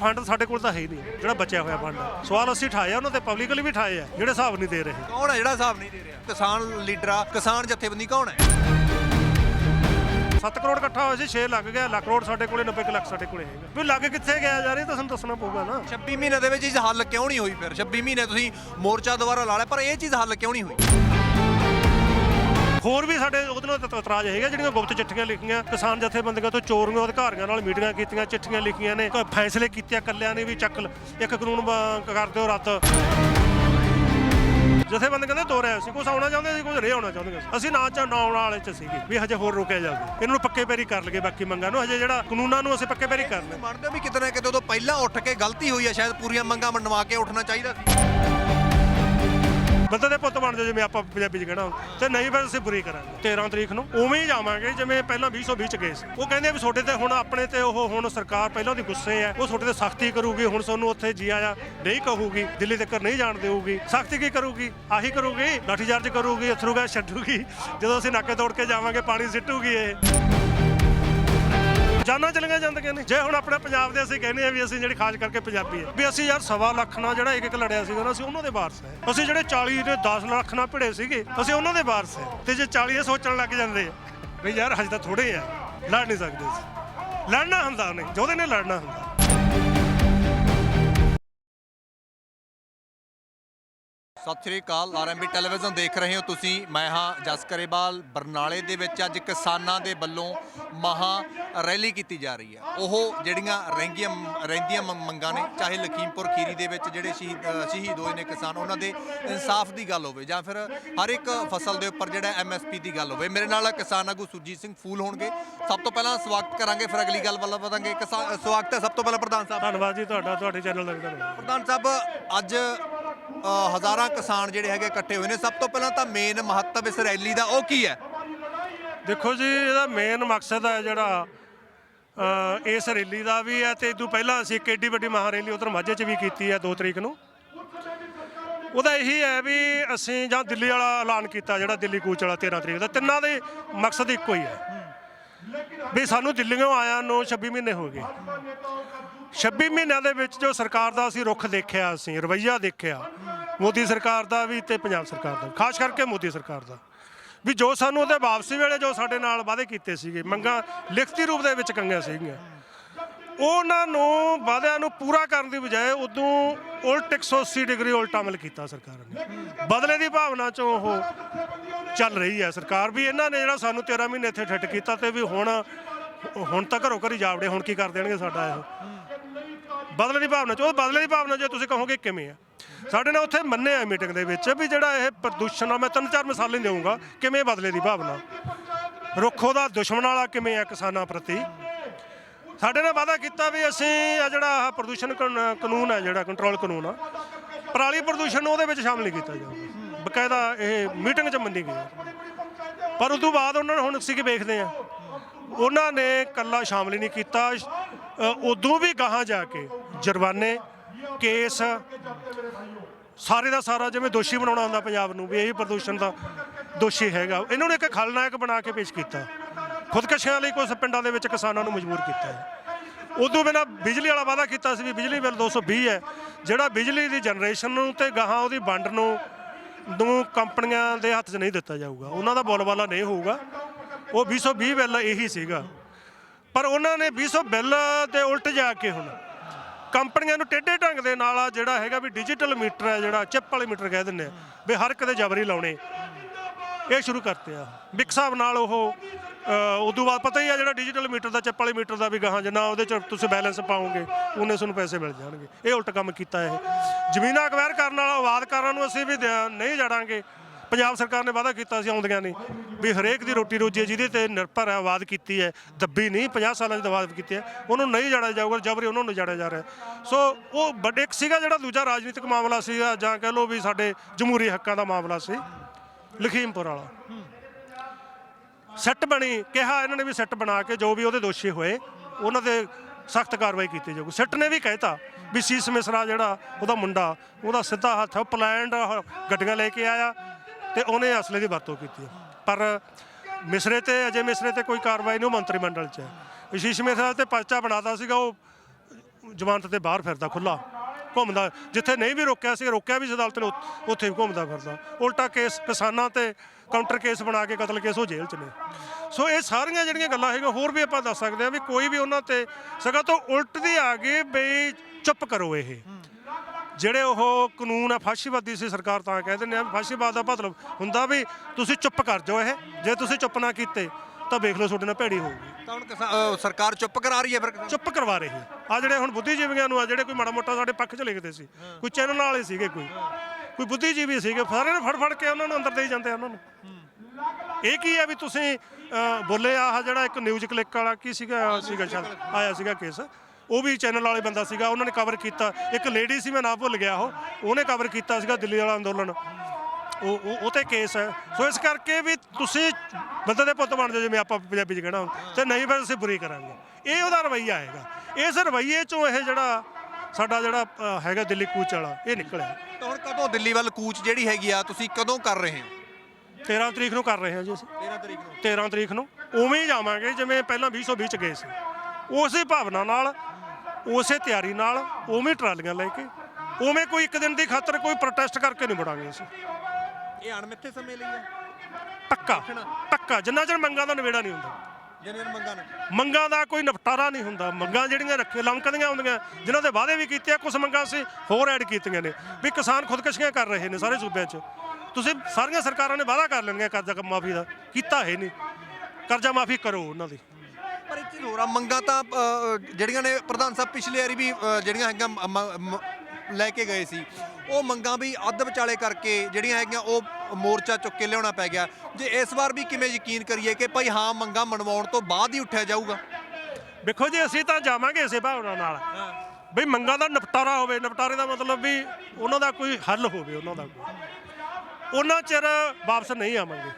Fund ਸਾਡੇ ਕੋਲ ਤਾਂ ਹੈ ਹੀ ਨਹੀਂ ਜਿਹੜਾ ਬਚਿਆ ਹੋਇਆ ਫੰਡ। ਸਵਾਲ ਅਸੀਂ ਠਾਏ ਆ ਉਹਨਾਂ ਤੇ ਪਬਲਿਕਲੀ ਵੀ ਠਾਏ ਆ ਜਿਹੜੇ ਹਿਸਾਬ ਨਹੀਂ ਦੇ ਰਹੇ। ਕੌਣ ਹੈ ਜਿਹੜਾ ਹਿਸਾਬ ਨਹੀਂ ਦੇ ਰਿਹਾ? ਕਿਸਾਨ ਲੀਡਰ ਆ ਕਿਸਾਨ ਜਥੇਬੰਦੀ ਕੌਣ ਹੈ? 7 ਕਰੋੜ ਇਕੱਠਾ ਹੋਇਆ ਸੀ 6 ਲੱਗ ਗਿਆ ਲੱਖ ਕਰੋੜ ਸਾਡੇ ਕੋਲੇ 90 ਕੁ ਲੱਖ ਸਾਡੇ ਕੋਲੇ ਹੈਗਾ। ਵੀ ਲੱਗ ਕਿੱਥੇ ਗਿਆ ਯਾਰ ਇਹ ਤਾਂ ਸਾਨੂੰ ਦੱਸਣਾ ਪਊਗਾ ਨਾ। 26 ਮਹੀਨੇ ਦੇ ਵਿੱਚ ਇਹ ਹੱਲ ਕਿਉਂ ਨਹੀਂ ਹੋਈ ਫਿਰ? 26 ਮਹੀਨੇ ਤੁਸੀਂ ਮੋਰਚਾ ਦੁਬਾਰਾ ਲਾ ਲਿਆ ਪਰ ਇਹ ਚੀਜ਼ ਹੱਲ ਕਿਉਂ ਨਹੀਂ ਹੋਈ? ਹੋਰ ਵੀ ਸਾਡੇ ਉਹਦੇ ਨਾਲ ਇਤਰਾਜ਼ ਹੈਗਾ ਜਿਹੜੀਆਂ ਗੁਪਤ ਚਿੱਠੀਆਂ ਲਿਖੀਆਂ ਕਿਸਾਨ ਜਥੇਬੰਦੀਆਂ ਤੋਂ ਚੋਰੀਆਂ ਅਧਿਕਾਰੀਆਂ ਨਾਲ ਮੀਟਿੰਗਾਂ ਕੀਤੀਆਂ ਚਿੱਠੀਆਂ ਲਿਖੀਆਂ ਨੇ ਫੈਸਲੇ ਕੀਤੇ ਆ, ਕੱਲਿਆਂ ਨੇ ਵੀ ਚੱਕ ਇੱਕ ਕਾਨੂੰਨ ਕਰ ਦਿਓ ਰੱਦ। ਜਥੇਬੰਦ ਕਹਿੰਦੇ ਤੋਰਿਆ ਸੀ ਕੁਛ ਆਉਣਾ ਚਾਹੁੰਦੇ ਸੀ ਕੁਝ ਨਹੀਂ ਆਉਣਾ ਚਾਹੁੰਦੇ ਸੀ। ਅਸੀਂ ਨਾ ਚ ਨਾ ਆਉਣ ਵਾਲੇ ਚ ਸੀਗੇ ਵੀ ਹਜੇ ਹੋਰ ਰੁਕਿਆ ਜਾਵੇ। ਇਹਨਾਂ ਨੂੰ ਪੱਕੇ ਪੈਰੀ ਕਰ ਲਗੇ ਬਾਕੀ ਮੰਗਾਂ ਨੂੰ ਹਜੇ ਜਿਹੜਾ ਕਾਨੂੰਨਾਂ ਨੂੰ ਅਸੀਂ ਪੱਕੇ ਪੈਰੀ ਕਰ ਲਏ। ਮੰਨਦੇ ਵੀ ਕਿਤੇ ਨਾ ਕਿਤੇ ਉਦੋਂ ਪਹਿਲਾਂ ਉੱਠ ਕੇ ਗਲਤੀ ਹੋਈ ਹੈ ਸ਼ਾਇਦ ਪੂਰੀਆਂ ਮੰਗਾਂ ਮੰਨਵਾ ਕੇ ਉੱਠਣਾ ਚਾਹੀਦਾ ਸੀ। ਬੰਦੇ ਦੇ ਪੁੱਤ ਬਣ ਜਾਓ ਜਿਵੇਂ ਆਪਾਂ ਪੰਜਾਬੀ ਚ ਕਹਿਣਾ ਤੇ ਨਹੀਂ ਫਿਰ ਅਸੀਂ ਬੁਰੀ ਕਰਾਂਗੇ। 13 ਤਰੀਕ ਨੂੰ? ਉਵੇਂ ਹੀ ਜਾਵਾਂਗੇ ਜਿਵੇਂ ਪਹਿਲਾਂ 2020 ਚ ਗਏ ਸੀ। ਉਹ ਕਹਿੰਦੇ ਵੀ ਤੁਹਾਡੇ ਤੇ ਹੁਣ ਆਪਣੇ ਤੇ ਉਹ ਹੁਣ ਸਰਕਾਰ ਪਹਿਲਾਂ ਦੀ ਗੁੱਸੇ ਆ। ਉਹ ਤੁਹਾਡੇ ਤੇ ਸਖਤੀ ਕਰੂਗੀ ਹੁਣ ਤੁਹਾਨੂੰ ਉੱਥੇ ਜੀ ਆਇਆ ਨਹੀਂ ਕਹੂਗੀ ਦਿੱਲੀ ਤੱਕ ਨਹੀਂ ਜਾਣ ਦੇਊਗੀ। ਸਖਤੀ ਕੀ ਕਰੂਗੀ? ਆਹੀ ਕਰੂਗੀ ਲਾਠੀਚਾਰਜ ਕਰੂਗੀ ਅਥਰੂ ਗੈਸ ਛੱਡੂਗੀ। ਜਦੋਂ ਅਸੀਂ ਨਾਕੇ ਤੋੜ ਕੇ ਜਾਵਾਂਗੇ ਪਾਣੀ ਸਿੱਟੂਗੀ ਇਹ। ਜਾਨਾਂ ਚਲੀਆਂ ਜਾਂਦੀਆਂ ਨੇ। ਜੇ ਹੁਣ ਆਪਣੇ ਪੰਜਾਬ ਦੇ ਅਸੀਂ ਕਹਿੰਦੇ ਆ ਵੀ ਅਸੀਂ ਜਿਹੜੀ ਖਾਸ ਕਰਕੇ ਪੰਜਾਬੀ ਹੈ, ਵੀ ਅਸੀਂ ਯਾਰ ਸਵਾ ਲੱਖ ਨਾਲ ਜਿਹੜਾ ਇੱਕ ਇੱਕ ਲੜਿਆ ਸੀਗਾ ਨਾ, ਅਸੀਂ ਉਹਨਾਂ ਦੇ ਵਾਰਸ ਹੈ। ਅਸੀਂ ਜਿਹੜੇ 40 ਦੇ 10 ਲੱਖ ਨਾਲ ਭਿੜੇ ਸੀਗੇ, ਅਸੀਂ ਉਹਨਾਂ ਦੇ ਵਾਰਸ ਹੈ। ਤੇ ਜੇ 40 ਇਹ ਸੋਚਣ ਲੱਗ ਜਾਂਦੇ ਆ ਵੀ ਯਾਰ ਹਜੇ ਤਾਂ ਥੋੜੇ ਆ, ਲੜ ਨਹੀਂ ਸਕਦੇ ਸੀ ਲੜਨਾ ਹੁੰਦਾ ਉਹਨੇ ਜਿਹਦੇ ਨੇ ਲੜਨਾ ਹੁੰਦਾ। ਸਤਿ ਸ੍ਰੀ ਅਕਾਲ ਆਰਐਮਬੀ ਟੈਲੀਵਿਜ਼ਨ ਦੇਖ ਰਹੇ ਹੋ ਤੁਸੀਂ। ਮੈਂ ਹਾਂ ਜਸ ਕਰੇਵਾਲ। ਬਰਨਾਲੇ ਦੇ ਵਿੱਚ ਅੱਜ ਕਿਸਾਨਾਂ ਦੇ ਵੱਲੋਂ ਮਹਾ ਰੈਲੀ ਕੀਤੀ ਜਾ ਰਹੀ ਹੈ। ਉਹ ਜਿਹੜੀਆਂ ਰਹਿੰਦੀਆਂ ਰਹਿੰਦੀਆਂ ਮੰਗਾਂ ਨੇ ਚਾਹੇ ਲਖੀਮਪੁਰ ਖੀਰੀ ਦੇ ਵਿੱਚ ਜਿਹੜੇ ਸ਼ਹੀਦ ਸ਼ਹੀਦ ਹੋਏ ਨੇ ਕਿਸਾਨ ਉਹਨਾਂ ਦੇ ਇਨਸਾਫ ਦੀ ਗੱਲ ਹੋਵੇ ਜਾਂ ਫਿਰ ਹਰ ਇੱਕ ਫਸਲ ਦੇ ਉੱਪਰ ਜਿਹੜਾ ਐਮਐਸਪੀ ਦੀ ਗੱਲ ਹੋਵੇ। ਮੇਰੇ ਨਾਲ ਕਿਸਾਨ ਆਗੂ ਸੁਰਜੀਤ ਸਿੰਘ ਫੂਲ ਹੋਣਗੇ। ਸਭ ਤੋਂ ਪਹਿਲਾਂ ਸਵਾਗਤ ਕਰਾਂਗੇ ਫਿਰ ਅਗਲੀ ਗੱਲ ਵੱਲ ਵਧਾਂਗੇ। ਸਵਾਗਤ ਹੈ ਸਭ ਤੋਂ ਪਹਿਲਾਂ ਪ੍ਰਧਾਨ ਸਾਹਿਬ। ਧੰਨਵਾਦ ਜੀ ਤੁਹਾਡਾ ਤੁਹਾਡੇ ਚੈਨਲ ਦਾ ਪ੍ਰਧਾਨ ਸਾਹਿਬ ਅੱਜ ਹਜ਼ਾਰਾਂ ਕਿਸਾਨ ਜਿਹੜੇ ਹੈਗੇ ਇਕੱਠੇ ਹੋਏ ਨੇ। ਸਭ ਤੋਂ ਪਹਿਲਾਂ ਤਾਂ ਮੇਨ ਮਹੱਤਵ ਇਸ ਰੈਲੀ ਦਾ ਉਹ ਕੀ ਹੈ? ਦੇਖੋ ਜੀ, ਇਹਦਾ ਮੇਨ ਮਕਸਦ ਹੈ ਜਿਹੜਾ ਇਸ ਰੈਲੀ ਦਾ ਵੀ ਹੈ ਤੇ ਤੋਂ ਪਹਿਲਾਂ ਅਸੀਂ ਇੱਕ ਏਡੀ ਵੱਡੀ ਮਹਾ ਰੈਲੀ ਉਧਰ ਮਾਝੇ 'ਚ ਵੀ ਕੀਤੀ ਹੈ 2 ਤਰੀਕ ਨੂੰ। ਉਹਦਾ ਇਹੀ ਹੈ ਵੀ ਅਸੀਂ ਜਾਂ ਦਿੱਲੀ ਵਾਲਾ ਐਲਾਨ ਕੀਤਾ ਜਿਹੜਾ ਦਿੱਲੀ ਕੂਚ ਵਾਲਾ 13 ਤਰੀਕ ਦਾ। ਤਿੰਨਾਂ ਦੇ ਮਕਸਦ ਇੱਕੋ ਹੀ ਹੈ। ਵੀ ਸਾਨੂੰ ਦਿੱਲੀੋਂ ਆਇਆ ਨੂੰ 26 ਮਹੀਨੇ ਹੋ ਗਏ। 26 ਮਹੀਨਿਆਂ ਦੇ ਵਿੱਚ ਜੋ ਸਰਕਾਰ ਦਾ ਅਸੀਂ ਰੁਖ ਦੇਖਿਆ, ਅਸੀਂ ਰਵੱਈਆ ਦੇਖਿਆ, ਮੋਦੀ ਸਰਕਾਰ ਦਾ ਵੀ ਤੇ ਪੰਜਾਬ ਸਰਕਾਰ ਦਾ ਖਾਸ ਕਰਕੇ ਮੋਦੀ ਸਰਕਾਰ ਦਾ। ਵੀ ਜੋ ਸਾਨੂੰ ਉਹਦੇ ਵਾਪਸੀ ਵੇਲੇ ਜੋ ਸਾਡੇ ਨਾਲ ਵਾਅਦੇ ਕੀਤੇ ਸੀਗੇ, ਮੰਗਾਂ ਲਿਖਤੀ ਰੂਪ ਦੇ ਵਿੱਚ ਕੰਗੀਆਂ ਸੀਗੀਆਂ। ਉਹਨਾਂ ਨੂੰ ਵਾਅਦਿਆਂ ਨੂੰ ਪੂਰਾ ਕਰਨ ਦੀ ਬਜਾਏ ਉਦੋਂ ਉਲਟ 180 ਡਿਗਰੀ ਉਲਟਾ ਅਮਲ ਕੀਤਾ ਸਰਕਾਰ ਨੇ। ਬਦਲੇ ਦੀ ਭਾਵਨਾ ਚੋਂ ਉਹ ਚੱਲ ਰਹੀ ਹੈ। ਸਰਕਾਰ ਵੀ ਇਹਨਾਂ ਨੇ ਜਿਹੜਾ ਸਾਨੂੰ 13 ਮਹੀਨੇ ਇੱਥੇ ਠੱਟ ਕੀਤਾ ਤੇ ਵੀ ਹੁਣ ਹੁਣ ਤਾਂ ਘਰੋਂ ਘਰੀ ਜਾਵੜੇ ਹੁਣ ਕੀ ਕਰ ਦੇਣਗੇ ਸਾਡਾ ਇਹ। ਬਦਲੇ ਦੀ ਭਾਵਨਾ ਚ, ਉਹ ਬਦਲੇ ਦੀ ਭਾਵਨਾ ਜੇ ਤੁਸੀਂ ਕਹੋਗੇ ਕਿਵੇਂ ਆ? ਸਾਡੇ ਨਾਲ ਉੱਥੇ ਮੰਨੇ ਆ ਮੀਟਿੰਗ ਦੇ ਵਿੱਚ ਵੀ ਜਿਹੜਾ ਇਹ ਪ੍ਰਦੂਸ਼ਣ ਆ, ਮੈਂ ਤਿੰਨ ਚਾਰ ਮਿਸਾਲਾਂ ਦੇਵਾਂਗਾ ਕਿਵੇਂ ਬਦਲੇ ਦੀ ਭਾਵਨਾ? ਰੁੱਖੋ ਦਾ ਦੁਸ਼ਮਣ ਵਾਲਾ ਕਿਵੇਂ ਆ ਕਿਸਾਨਾਂ ਪ੍ਰਤੀ? ਸਾਡੇ ਨਾਲ ਵਾਅਦਾ ਕੀਤਾ ਵੀ ਅਸੀਂ ਆ ਜਿਹੜਾ ਆਹ ਪ੍ਰਦੂਸ਼ਣ ਕਾਨ- ਕਾਨੂੰਨ ਹੈ ਜਿਹੜਾ ਕੰਟਰੋਲ ਕਾਨੂੰਨ ਆ, ਪਰਾਲੀ ਪ੍ਰਦੂਸ਼ਣ ਨੂੰ ਉਹਦੇ ਵਿੱਚ ਸ਼ਾਮਲ ਨਹੀਂ ਕੀਤਾ ਜਾਊਗਾ ਬਕਾਇਦਾ ਇਹ ਮੀਟਿੰਗ 'ਚ ਮੰਨੀ ਗਈ ਪਰ ਉਸ ਤੋਂ ਬਾਅਦ ਉਹਨਾਂ ਨੇ ਹੁਣ ਅਸੀਂ ਕੀ ਵੇਖਦੇ ਆ? ਉਹਨਾਂ ਨੇ ਕੱਲਾ ਸ਼ਾਮਲ ਹੀ ਨਹੀਂ ਕੀਤਾ। ਉਦੋਂ ਵੀ ਗਾਹਾਂ ਜਾ ਕੇ ਜੁਰਮਾਨੇ, ਕੇਸ, ਸਾਰੇ ਦਾ ਸਾਰਾ ਜਿਵੇਂ ਦੋਸ਼ੀ ਬਣਾਉਣਾ ਹੁੰਦਾ ਪੰਜਾਬ ਨੂੰ, ਵੀ ਇਹ ਪ੍ਰਦੂਸ਼ਣ ਦਾ ਦੋਸ਼ੀ ਹੈਗਾ। ਇਹਨਾਂ ਨੂੰ ਇੱਕ ਖਲਨਾਇਕ ਬਣਾ ਕੇ ਪੇਸ਼ ਕੀਤਾ। ਖੁਦਕਸ਼ੀਆਂ ਲਈ ਕੁਝ ਪਿੰਡਾਂ ਦੇ ਵਿੱਚ ਕਿਸਾਨਾਂ ਨੂੰ ਮਜਬੂਰ ਕੀਤਾ ਹੈ। ਉਦੋਂ ਬਿਨਾਂ ਬਿਜਲੀ ਵਾਲਾ ਵਾਅਦਾ ਕੀਤਾ ਸੀ ਵੀ ਬਿਜਲੀ ਬਿੱਲ 220 ਹੈ। ਜਿਹੜਾ ਬਿਜਲੀ ਦੀ ਜਨਰੇਸ਼ਨ ਨੂੰ ਤੇ ਗਾਹਾਂ ਉਹਦੀ ਵੰਡ ਨੂੰ ਨੂੰ ਕੰਪਨੀਆਂ ਦੇ ਹੱਥ 'ਚ ਨਹੀਂ ਦਿੱਤਾ ਜਾਊਗਾ। ਉਹਨਾਂ ਦਾ ਬੋਲਬਾਲਾ ਨਹੀਂ ਹੋਊਗਾ। ਉਹ 220 ਬਿੱਲ ਇਹੀ ਸੀਗਾ। ਪਰ ਉਹਨਾਂ ਨੇ 200 ਬਿੱਲ ਦੇ ਉਲਟ ਜਾ ਕੇ ਹੁਣ ਕੰਪਨੀਆਂ ਨੂੰ ਟੇਢੇ ਢੰਗ ਦੇ ਨਾਲ ਆ ਜਿਹੜਾ ਹੈਗਾ ਵੀ ਡਿਜੀਟਲ ਮੀਟਰ ਹੈ ਜਿਹੜਾ ਚਿੱਪ ਵਾਲੇ ਮੀਟਰ ਕਹਿ ਦਿੰਦੇ ਆ ਵੀ ਹਰ ਇੱਕ ਦੇ ਜਬਰੀ ਲਾਉਣੇ ਇਹ ਸ਼ੁਰੂ ਕਰਤੇ ਆ। ਬਿਕ ਹਿਸਾਬ ਨਾਲ ਉਹ ਅ, ਉਦੋਂ ਬਾਅਦ ਪਤਾ ਹੀ ਆ ਜਿਹੜਾ ਡਿਜੀਟਲ ਮੀਟਰ ਦਾ ਚਿੱਪ ਵਾਲੇ ਮੀਟਰ ਦਾ ਵੀ ਗਾਹਾਂ ਜਿੰਨਾ ਉਹਦੇ ਚ ਤੁਸੀਂ ਬੈਲੈਂਸ ਪਾਓਗੇ ਉਹਨੇ ਤੁਹਾਨੂੰ ਪੈਸੇ ਮਿਲ ਜਾਣਗੇ। ਇਹ ਉਲਟ ਕੰਮ ਕੀਤਾ ਇਹ। ਜ਼ਮੀਨਾਂ ਅਕਵਾਇਰ ਕਰਨ ਵਾਲਾ ਆਬਾਦਕਾਰਾਂ ਨੂੰ ਅਸੀਂ ਵੀ ਦਿਆ- ਨਹੀਂ ਜੜਾਂਗੇ। ਪੰਜਾਬ ਸਰਕਾਰ ਨੇ ਵਾਅਦਾ ਕੀਤਾ ਸੀ ਆਉਂਦੀਆਂ ਨਹੀਂ ਵੀ ਹਰੇਕ ਦੀ ਰੋਟੀ ਰੋਜੀ ਹੈ, ਜਿਹਦੇ ਤੇ ਨਿਰਭਰ ਹੈ ਆਬਾਦ ਕੀਤੀ ਹੈ, ਦੱਬੀ ਨਹੀਂ 50 ਸਾਲਾਂ ਦੀ ਆਬਾਦ ਕੀਤੀ ਹੈ, ਉਹਨੂੰ ਨਹੀਂ ਜੜਿਆ ਜਾਊਗਾ, ਜਬਰੀ ਉਹਨਾਂ ਨੂੰ ਜੜਿਆ ਜਾ ਰਿਹਾ ਸੋ ਉਹ ਵੱਡੇ, ਇੱਕ ਸੀਗਾ ਜਿਹੜਾ ਦੂਜਾ ਰਾਜਨੀਤਿਕ ਮਾਮਲਾ ਸੀਗਾ, ਜਾਂ ਕਹਿ ਲਓ ਵੀ ਸਾਡੇ ਜਮਹੂਰੀ ਹੱਕਾਂ ਦਾ ਮਾਮਲਾ ਸੀ, ਲਖੀਮਪੁਰ ਵਾਲਾ। ਸੈੱਟ ਬਣੀ, ਕਿਹਾ ਇਹਨਾਂ ਨੇ ਵੀ ਸੈੱਟ ਬਣਾ ਕੇ ਜੋ ਵੀ ਉਹਦੇ ਦੋਸ਼ੀ ਹੋਏ, ਉਹਨਾਂ ਤੇ ਸਖਤ ਕਾਰਵਾਈ ਕੀਤੀ ਜਾਊਗੀ। ਸੈੱਟ ਨੇ ਵੀ ਕਹਿਤਾ ਵੀ ਸੀਸ ਮਿਸਰਾ ਜਿਹੜਾ, ਉਹਦਾ ਮੁੰਡਾ, ਉਹਦਾ ਸਿੱਧਾ ਹੱਥ ਪਲੈਂਡ ਗੱਡੀਆਂ ਲੈ ਕੇ ਆਇਆ ਤੇ ਉਹਨੇ ਅਸਲੇ ਦੀ ਵਰਤੋਂ ਕੀਤੀ ਪਰ ਮਿਸਰੇ ਤੇ, ਅਜੇ ਮਿਸਰੇ ਤੇ ਕੋਈ ਕਾਰਵਾਈ ਨਹੀਂ, ਉਹ ਮੰਤਰੀ ਮੰਡਲ 'ਚ ਹੈ। ਅਸ਼ੀਸ਼ ਮਿਸਰਾ ਤੇ ਪਰਚਾ ਬਣਾਤਾ ਸੀਗਾ, ਉਹ ਜ਼ਮਾਨਤ ਤੇ ਬਾਹਰ ਫਿਰਦਾ ਖੁੱਲਾ ਘੁੰਮਦਾ। ਜਿੱਥੇ ਨਹੀਂ ਵੀ ਰੋਕਿਆ ਸੀ, ਰੋਕਿਆ ਵੀ ਸੀ ਅਦਾਲਤ ਨੇ ਉੱਥ- ਉੱਥੇ ਵੀ ਘੁੰਮਦਾ ਫਿਰਦਾ। ਉਲਟਾ ਕੇਸ, ਕਿਸਾਨਾਂ ਤੇ ਕਾਊਂਟਰ ਕੇਸ ਬਣਾ ਕੇ ਕਤਲ ਕੇਸ ਉਹ ਜੇਲ੍ਹ 'ਚ ਨੇ। ਸੋ ਇਹ ਸਾਰੀਆਂ ਜਿਹੜੀਆਂ ਗੱਲਾਂ ਹੈਗੀਆਂ, ਹੋਰ ਵੀ ਆਪਾਂ ਦੱਸ ਸਕਦੇ ਹਾਂ ਵੀ ਕੋਈ ਵੀ ਉਹਨਾਂ ਤੇ ਸਗਾ ਤੋਂ ਉਲਟ ਦੀ ਆ ਗਈ ਬਈ ਚੁੱਪ ਕਰੋ ਇਹ। ਜਿਹੜੇ ਉਹ ਕਾਨੂੰਨ ਆ ਫਾਸ਼ੀਵਾਦੀ ਸੀ ਸਰਕਾਰ ਤਾਂ ਕਹਿ ਦਿੰਦੇ ਆ ਫਾਸ਼ੀਵਾਦ ਦਾ ਮਤਲਬ ਹੁੰਦਾ ਵੀ ਤੁਸੀਂ ਚੁੱਪ ਕਰ ਜਾਓ ਇਹ ਜੇ ਤੁਸੀਂ ਚੁੱਪ ਨਾ ਕੀਤੇ ਤਾਂ ਵੇਖ ਲਓ ਤੁਹਾਡੇ ਨਾਲ ਭੈੜੀ ਹੋਊਗੀ। ਤਾਂ ਹੁਣ ਸਰਕਾਰ ਚੁੱਪ ਕਰਾ ਰਹੀ ਹੈ ਫਿਰ? ਚੁੱਪ ਕਰਵਾ ਰਹੀ ਹੈ। ਆ ਜਿਹੜੇ ਹੁਣ ਬੁੱਧੀਜੀਵੀਆਂ ਨੂੰ ਆ ਜਿਹੜੇ ਕੋਈ ਮਾੜਾ ਮੋਟਾ ਸਾਡੇ ਪੱਖ 'ਚ ਲਿਖਦੇ ਸੀ ਕੋਈ ਚੈਨਲ ਵਾਲੇ ਸੀਗੇ ਕੋਈ। ਕੋਈ ਬੁੱਧੀਜੀਵੀ ਸੀਗੇ ਸਾਰੇ ਨੇ ਫੜ ਫੜ ਕੇ ਉਹਨਾਂ ਨੂੰ ਅੰਦਰ ਦੇਈ ਜਾਂਦੇ ਆ ਉਹਨਾਂ ਨੂੰ। ਇਹ ਕੀ ਹੈ ਵੀ ਤੁਸੀਂ ਅਹ, ਬੋਲੇ ਆਹ ਜਿਹੜਾ ਇੱਕ ਨਿਊਜ਼ ਕਲਿੱਕ ਵਾਲਾ ਕੀ ਸੀਗਾ ਸੀਗਾ ਸ਼ਾਇਦ ਆਇਆ ਸੀਗਾ ਕੇਸ ਉਹ ਵੀ ਚੈਨਲ ਵਾਲੇ ਬੰਦਾ ਸੀਗਾ ਉਹਨਾਂ ਨੇ ਕਵਰ ਕੀਤਾ। ਇੱਕ ਲੇਡੀ ਸੀ ਮੈਂ ਨਾਮ ਭੁੱਲ ਗਿਆ ਉਹ। ਉਹਨੇ ਕਵਰ ਕੀਤਾ ਸੀਗਾ ਦਿੱਲੀ ਵਾਲਾ ਅੰਦੋਲਨ। ਉਹ ਉਹ ਉਹ ਤੇ ਕੇਸ ਹੈ। ਸੋ ਇਸ ਕਰਕੇ ਵੀ ਤੁਸੀਂ ਬੰਦੇ ਦੇ ਪੁੱਤ ਬਣ ਜਾਓ ਜਿਵੇਂ ਆਪਾਂ ਪੰਜਾਬੀ ਚ ਕਹਿਣਾ ਤੇ ਨਹੀਂ ਫਿਰ ਅਸੀਂ ਬੁਰੀ ਕਰਾਂਗੇ। ਇਹ ਉਹਦਾ ਰਵਈਆ ਹੈਗਾ। ਇਸ ਰਵਈਏ ਚੋਂ ਇਹ ਜਿਹੜਾ ਸਾਡਾ ਜਿਹੜਾ ਹੈਗਾ ਦਿੱਲੀ ਕੂਚ ਵਾਲਾ ਇਹ ਨਿਕਲਿਆ। ਹੁਣ ਕਦੋਂ ਦਿੱਲੀ ਵੱਲ ਕੂਚ ਜਿਹੜੀ ਹੈਗੀ ਆ ਤੁਸੀਂ ਕਦੋਂ ਕਰ ਰਹੇ ਹੋ? 13 ਤਰੀਕ ਨੂੰ ਕਰ ਰਹੇ ਹਾਂ ਜੀ ਅਸੀਂ। 13 ਤਰੀਕ ਨੂੰ। 13 ਤਰੀਕ ਨੂੰ। ਉਵੇਂ ਹੀ ਜਾਵਾਂਗੇ ਜਿਵੇਂ ਪਹਿਲਾਂ 2020 ਚ ਗਏ ਸੀ। ਉਸੇ ਭਾਵਨਾ ਨਾਲ ਉਸੇ ਤਿਆਰੀ ਨਾਲ ਉਵੇਂ ਟਰਾਲੀਆਂ ਲੈ ਕੇ ਉਵੇਂ ਕੋਈ ਇੱਕ ਦਿਨ ਦੀ ਖਾਤਰ ਕੋਈ ਪ੍ਰੋਟੈਸਟ ਕਰਕੇ ਨਹੀਂ ਮੁੜਾਂਗੇ ਅਸੀਂ। ਇਹ ਅਣਮਿੱਥੇ ਸਮੇਂ ਲਈ ਹੈ? ਪੱਕਾ ਪੱਕਾ ਜਿੰਨਾ ਚਿਰ ਮੰਗਾਂ ਦਾ ਨਿਬੇੜਾ ਨਹੀਂ ਹੁੰਦਾ। ਜਨੇਰ ਮੰਗਾਂ ਨੇ ਮੰਗਾਂ ਦਾ ਕੋਈ ਨਿਪਟਾਰਾ ਨਹੀਂ ਹੁੰਦਾ। ਮੰਗਾਂ ਜਿਹੜੀਆਂ ਰੱਖੇ ਲੰਕਦੀਆਂ ਹੁੰਦੀਆਂ ਜਿਨ੍ਹਾਂ ਦੇ ਵਾਅਦੇ ਵੀ ਕੀਤੇ ਆ ਕੁਝ ਮੰਗਾਂ ਸੀ ਹੋਰ ਐਡ ਕੀਤੀਆਂ ਨੇ। ਵੀ ਕਿਸਾਨ ਖੁਦਕਸ਼ੀਆਂ ਕਰ ਰਹੇ ਨੇ ਸਾਰੇ ਸੂਬਿਆਂ 'ਚ। ਤੁਸੀਂ ਸਾਰੀਆਂ ਸਰਕਾਰਾਂ ਨੇ ਵਾਅਦਾ ਕਰ ਲੈਣੀਆਂ ਕਰਜ਼ਾ ਮਾਫੀ ਦਾ। ਕੀਤਾ ਹੈ ਨਹੀਂ। ਕਰਜ਼ਾ ਮਾਫੀ ਕਰੋ ਉਹਨਾਂ ਦੀ। ਪਰ ਇੱਕ ਚੀਜ਼ ਹੋਰ ਆ ਮੰਗਾਂ ਤਾਂ ਅ, ਜਿਹੜੀਆਂ ਨੇ ਪ੍ਰਧਾਨ ਸਾਹਿਬ ਪਿਛਲੇ ਵਾਰੀ ਵੀ ਅ, ਜਿਹੜੀਆਂ ਹੈਗੀਆਂ ਮ- ਮ- ਮ- ਲੈ ਕੇ ਗਏ ਸੀ ਉਹ ਮੰਗਾਂ ਵੀ ਅੱਧ ਵਿਚਾਲੇ ਕਰਕੇ ਜਿਹੜੀਆਂ ਹੈਗੀਆਂ ਉਹ ਮੋਰਚਾ ਚੁੱਕ ਕੇ ਲਿਆਉਣਾ ਪੈ ਗਿਆ। ਜੇ ਇਸ ਵਾਰ ਵੀ ਕਿਵੇਂ ਯਕੀਨ ਕਰੀਏ ਕਿ ਭਾਈ ਹਾਂ ਮੰਗਾਂ ਮਨਵਾਉਣ ਤੋਂ ਬਾਅਦ ਹੀ ਉੱਠਿਆ ਜਾਊਗਾ? ਵੇਖੋ ਜੀ ਅਸੀਂ ਤਾਂ ਜਾਵਾਂਗੇ ਇਸੇ ਭਾਵਨਾ ਨਾਲ। ਬਈ ਮੰਗਾਂ ਦਾ ਨਿਪਟਾਰਾ ਹੋਵੇ ਨਿਪਟਾਰੇ ਦਾ ਮਤਲਬ ਵੀ ਉਹਨਾਂ ਦਾ ਕੋਈ ਹੱਲ ਹੋਵੇ ਉਹਨਾਂ ਦਾ ਕੋਈ। ਉਹਨਾਂ ਚਿਰ ਵਾਪਸ ਨਹੀਂ ਆਵਾਂਗੇ।